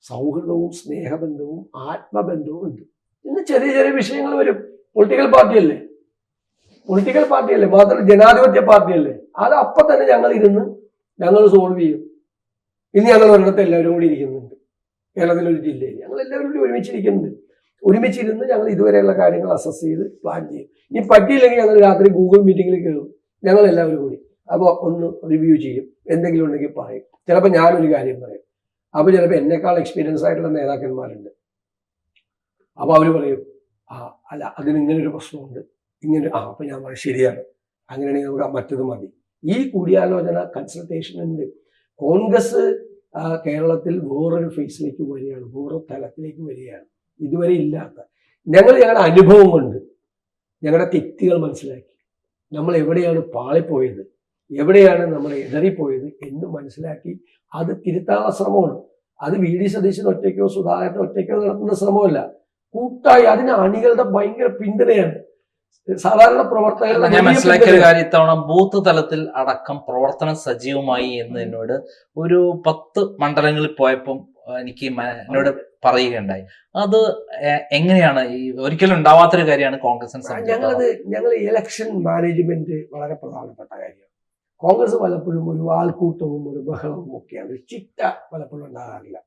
S1: സൗഹൃദവും സ്നേഹബന്ധവും ആത്മബന്ധവും ഉണ്ട്. ഇന്ന് ചെറിയ ചെറിയ വിഷയങ്ങൾ വരും. പൊളിറ്റിക്കൽ പാർട്ടിയല്ലേ പൊളിറ്റിക്കൽ പാർട്ടിയല്ലേ മാത്രം ജനാധിപത്യ പാർട്ടിയല്ലേ അത് അപ്പൊ തന്നെ ഞങ്ങൾ ഇരുന്ന് ഞങ്ങൾ സോൾവ് ചെയ്യും. ഇന്ന് ഞങ്ങൾ ഒരിടത്ത് എല്ലാവരും കൂടി ഇരിക്കുന്നുണ്ട്. കേരളത്തിലെ ഒരു ജില്ലയിൽ ഞങ്ങൾ എല്ലാവരും കൂടി ഒരുമിച്ചിരിക്കുന്നുണ്ട്. ഒരുമിച്ചിരുന്ന് ഞങ്ങൾ ഇതുവരെയുള്ള കാര്യങ്ങൾ അസസ് ചെയ്ത് പ്ലാൻ ചെയ്യും. ഇനി പറ്റിയില്ലെങ്കിൽ ഞങ്ങൾ രാത്രി ഗൂഗിൾ മീറ്റിംഗിൽ കയറും ഞങ്ങൾ എല്ലാവരും കൂടി. അപ്പോൾ ഒന്ന് റിവ്യൂ ചെയ്യും. എന്തെങ്കിലും ഉണ്ടെങ്കിൽ പറയും. ചിലപ്പോൾ ഞാനൊരു കാര്യം പറയും. അപ്പോൾ ചിലപ്പോൾ എന്നെക്കാൾ എക്സ്പീരിയൻസ് ആയിട്ടുള്ള നേതാക്കന്മാരുണ്ട്. അപ്പോൾ അവർ പറയും ആ അല്ല അതിന് ഒരു പ്രശ്നമുണ്ട്. ഇങ്ങനെ ആ അപ്പം ഞാൻ പറയും ശരിയാണ്. അങ്ങനെയാണെങ്കിൽ നമുക്ക് മറ്റത് മതി. ഈ കൂടിയാലോചന കൺസൾട്ടേഷൻ ഉണ്ട്. കോൺഗ്രസ് കേരളത്തിൽ വേറൊരു ഫേസിലേക്ക് വരികയാണ് വേറൊരു തലത്തിലേക്ക് വരികയാണ്. ഇതുവരെ ഇല്ലാത്ത. ഞങ്ങൾ ഞങ്ങളുടെ അനുഭവം കൊണ്ട് ഞങ്ങളുടെ തെറ്റുകൾ മനസ്സിലാക്കി. നമ്മൾ എവിടെയാണ് പാളിപ്പോയത്? എവിടെയാണ് നമ്മൾ എതറിപ്പോയത് എന്ന് മനസ്സിലാക്കി. അത് തിരുത്താനുള്ള ശ്രമമാണ്. അത് വി. ഡി. സതീശൻ ഒറ്റയ്ക്കോ സുധാകരൻ ഒറ്റയ്ക്കോ നടത്തുന്ന ശ്രമമല്ല. കൂട്ടായി അതിന് അണികളുടെ ഭയങ്കര പിന്തുണയാണ്. സാധാരണ പ്രവർത്തകർ
S2: ഞാൻ മനസ്സിലാക്കിയ ഒരു. കാര്യം ഇത്തവണ ബൂത്ത് തലത്തിൽ അടക്കം പ്രവർത്തനം സജീവമായി എന്ന് എന്നോട് ഒരു പത്ത് മണ്ഡലങ്ങളിൽ പോയപ്പം എനിക്ക് എന്നോട് പറയുകയുണ്ടായി. അത് എങ്ങനെയാണ് ഈ ഒരിക്കലും ഉണ്ടാവാത്തൊരു കാര്യമാണ് കോൺഗ്രസ്
S1: ഞങ്ങളത് ഞങ്ങൾ ഇലക്ഷൻ മാനേജ്മെന്റ് വളരെ പ്രധാനപ്പെട്ട കാര്യമാണ്. കോൺഗ്രസ് പലപ്പോഴും ഒരു ആൾക്കൂട്ടവും ഒരു ബഹളവും ഒക്കെയാണ്. ഒരു ചിട്ട പലപ്പോഴും ഉണ്ടാകാറില്ല.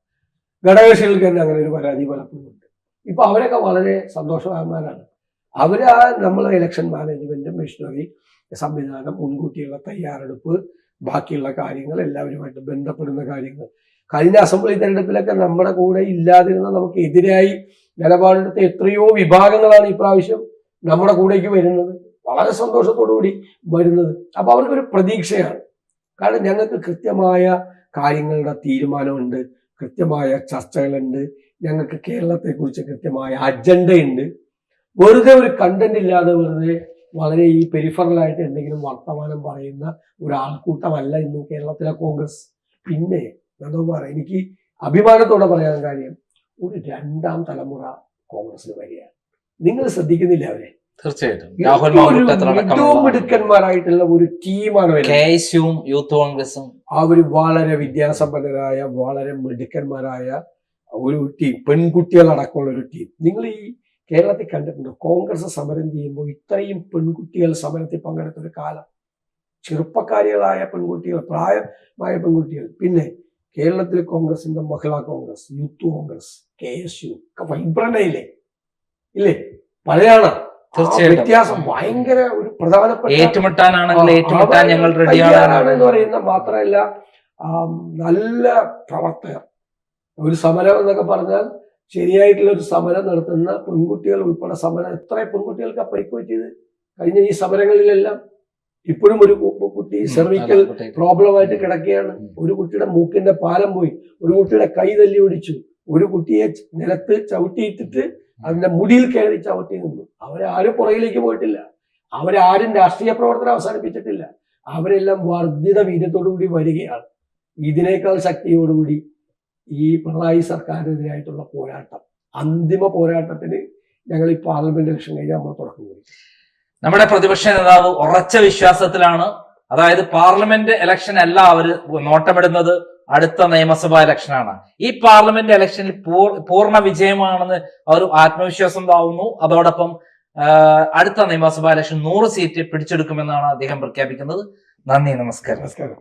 S1: ഘടകകക്ഷികൾക്ക് തന്നെ അങ്ങനെ ഒരു പരാതി പലപ്പോഴും ഉണ്ട്. ഇപ്പൊ അവരൊക്കെ വളരെ സന്തോഷവാന്മാരാണ്. അവർ ആ ഇലക്ഷൻ മാനേജ്മെന്റ് മെഷീനറി സംവിധാനം മുൻകൂട്ടിയുള്ള തയ്യാറെടുപ്പ് ബാക്കിയുള്ള കാര്യങ്ങൾ എല്ലാവരുമായിട്ട് ബന്ധപ്പെടുന്ന കാര്യങ്ങൾ. കഴിഞ്ഞ അസംബ്ലി തെരഞ്ഞെടുപ്പിലൊക്കെ നമ്മുടെ കൂടെ ഇല്ലാതിരുന്ന നമുക്ക് എതിരായി നിലപാടെടുത്ത എത്രയോ വിഭാഗങ്ങളാണ് ഇപ്രാവശ്യം നമ്മുടെ കൂടേക്ക് വരുന്നത്. വളരെ സന്തോഷത്തോടു കൂടി വരുന്നത്. അപ്പൊ അവർക്കൊരു പ്രതീക്ഷയാണ്. കാരണം ഞങ്ങൾക്ക് കൃത്യമായ കാര്യങ്ങളുടെ തീരുമാനമുണ്ട് കൃത്യമായ ചർച്ചകളുണ്ട്. ഞങ്ങൾക്ക് കേരളത്തെക്കുറിച്ച് കൃത്യമായ അജണ്ടയുണ്ട്. വെറുതെ ഒരു കണ്ടന്റ് ഇല്ലാതെ വെറുതെ വളരെ ഈ പെരിഫറലായിട്ട് എന്തെങ്കിലും വർത്തമാനം പറയുന്ന ഒരു ആൾക്കൂട്ടമല്ല ഇന്ന് കേരളത്തിലെ കോൺഗ്രസ്. പിന്നെ നന്ദകുമാർ എനിക്ക് അഭിമാനത്തോടെ പറയാൻ കാര്യം ഒരു രണ്ടാം തലമുറ കോൺഗ്രസിൽ വരികയാണ്. നിങ്ങൾ ശ്രദ്ധിക്കുന്നില്ല അവരെ?
S2: തീർച്ചയായിട്ടും.
S1: മിടുക്കന്മാരായിട്ടുള്ള ഒരു ടീമാണ്
S2: യൂത്ത് കോൺഗ്രസും
S1: അവർ വളരെ വിദ്യാസമ്പന്നരായ വളരെ മിടുക്കന്മാരായ ഒരു ടീം പെൺകുട്ടികളടക്കമുള്ള ഒരു ടീം നിങ്ങൾ ഈ കേരളത്തിൽ കണ്ടിട്ടുണ്ടോ? കോൺഗ്രസ് സമരം ചെയ്യുമ്പോൾ ഇത്രയും പെൺകുട്ടികൾ സമരത്തിൽ പങ്കെടുത്ത ഒരു കാലം. ചെറുപ്പക്കാരികളായ പെൺകുട്ടികൾ പ്രായമായ പെൺകുട്ടികൾ. പിന്നെ കേരളത്തിൽ കോൺഗ്രസിന്റെ Mahila Congress youth Congress K S U ഒക്കെ വൈബ്രനയിലെ ഇല്ലേ? പഴയാണ്. വ്യത്യാസം ഭയങ്കര ഒരു പ്രധാനപ്പെട്ട
S2: ഏറ്റുമുട്ടാനാണെങ്കിൽ
S1: ആ,
S2: ഏറ്റുമുട്ടാൻ ഞങ്ങൾ
S1: റെഡിയാണ് എന്ന് പറയുന്ന മാത്രമല്ല നല്ല പ്രവർത്തകർ. ഒരു സമരം എന്നൊക്കെ പറഞ്ഞാൽ ശരിയായിട്ടുള്ള ഒരു സമരം നടത്തുന്ന പെൺകുട്ടികൾ ഉൾപ്പെടെ സമരം. എത്ര പെൺകുട്ടികൾക്ക് പരിക്ക് പറ്റിയത് കഴിഞ്ഞ ഈ സമരങ്ങളിലെല്ലാം ഇപ്പോഴും ഒരു കുട്ടി സെർവിക്കൽ പ്രോബ്ലമായിട്ട് കിടക്കുകയാണ്. ഒരു കുട്ടിയുടെ മൂക്കിന്റെ പാലം പോയി. ഒരു കുട്ടിയുടെ കൈ തല്ലി ഒടിച്ചു. ഒരു കുട്ടിയെ നിലത്ത് ചവിട്ടിയിട്ടിട്ട് അതിന്റെ മുടിയിൽ കയറി ചവിട്ടി നിന്നു. അവരാരും പുറകിലേക്ക് പോയിട്ടില്ല. അവരാരും രാഷ്ട്രീയ പ്രവർത്തനം അവസാനിപ്പിച്ചിട്ടില്ല. അവരെല്ലാം വർദ്ധിത വീര്യത്തോടു കൂടി വരികയാണ്. ഇതിനേക്കാൾ ശക്തിയോടുകൂടി ഈ പിണറായി സർക്കാരിനെതിരായിട്ടുള്ള പോരാട്ടം അന്തിമ പോരാട്ടത്തിന് ഞങ്ങൾ ഈ പാർലമെന്റ് ഇലക്ഷൻ കഴിഞ്ഞാൽ നമ്മൾ തുടക്കം കുറിക്കും
S2: നമ്മുടെ പ്രതിപക്ഷ നേതാവ് ഉറച്ച വിശ്വാസത്തിലാണ്. അതായത് പാർലമെന്റ് ഇലക്ഷൻ അല്ല അവർ നോട്ടമിടുന്നത് അടുത്ത നിയമസഭാ ഇലക്ഷനാണ് ഈ പാർലമെന്റ് ഇലക്ഷനിൽ പൂർണ വിജയമാണെന്ന് അവർ ആത്മവിശ്വാസം ഉണ്ടാവുന്നു. അതോടൊപ്പം അടുത്ത നിയമസഭാ ഇലക്ഷൻ നൂറ് സീറ്റ് പിടിച്ചെടുക്കുമെന്നാണ് അദ്ദേഹം പ്രഖ്യാപിക്കുന്നത്. നന്ദി നമസ്കാരം.
S1: നമസ്കാരം.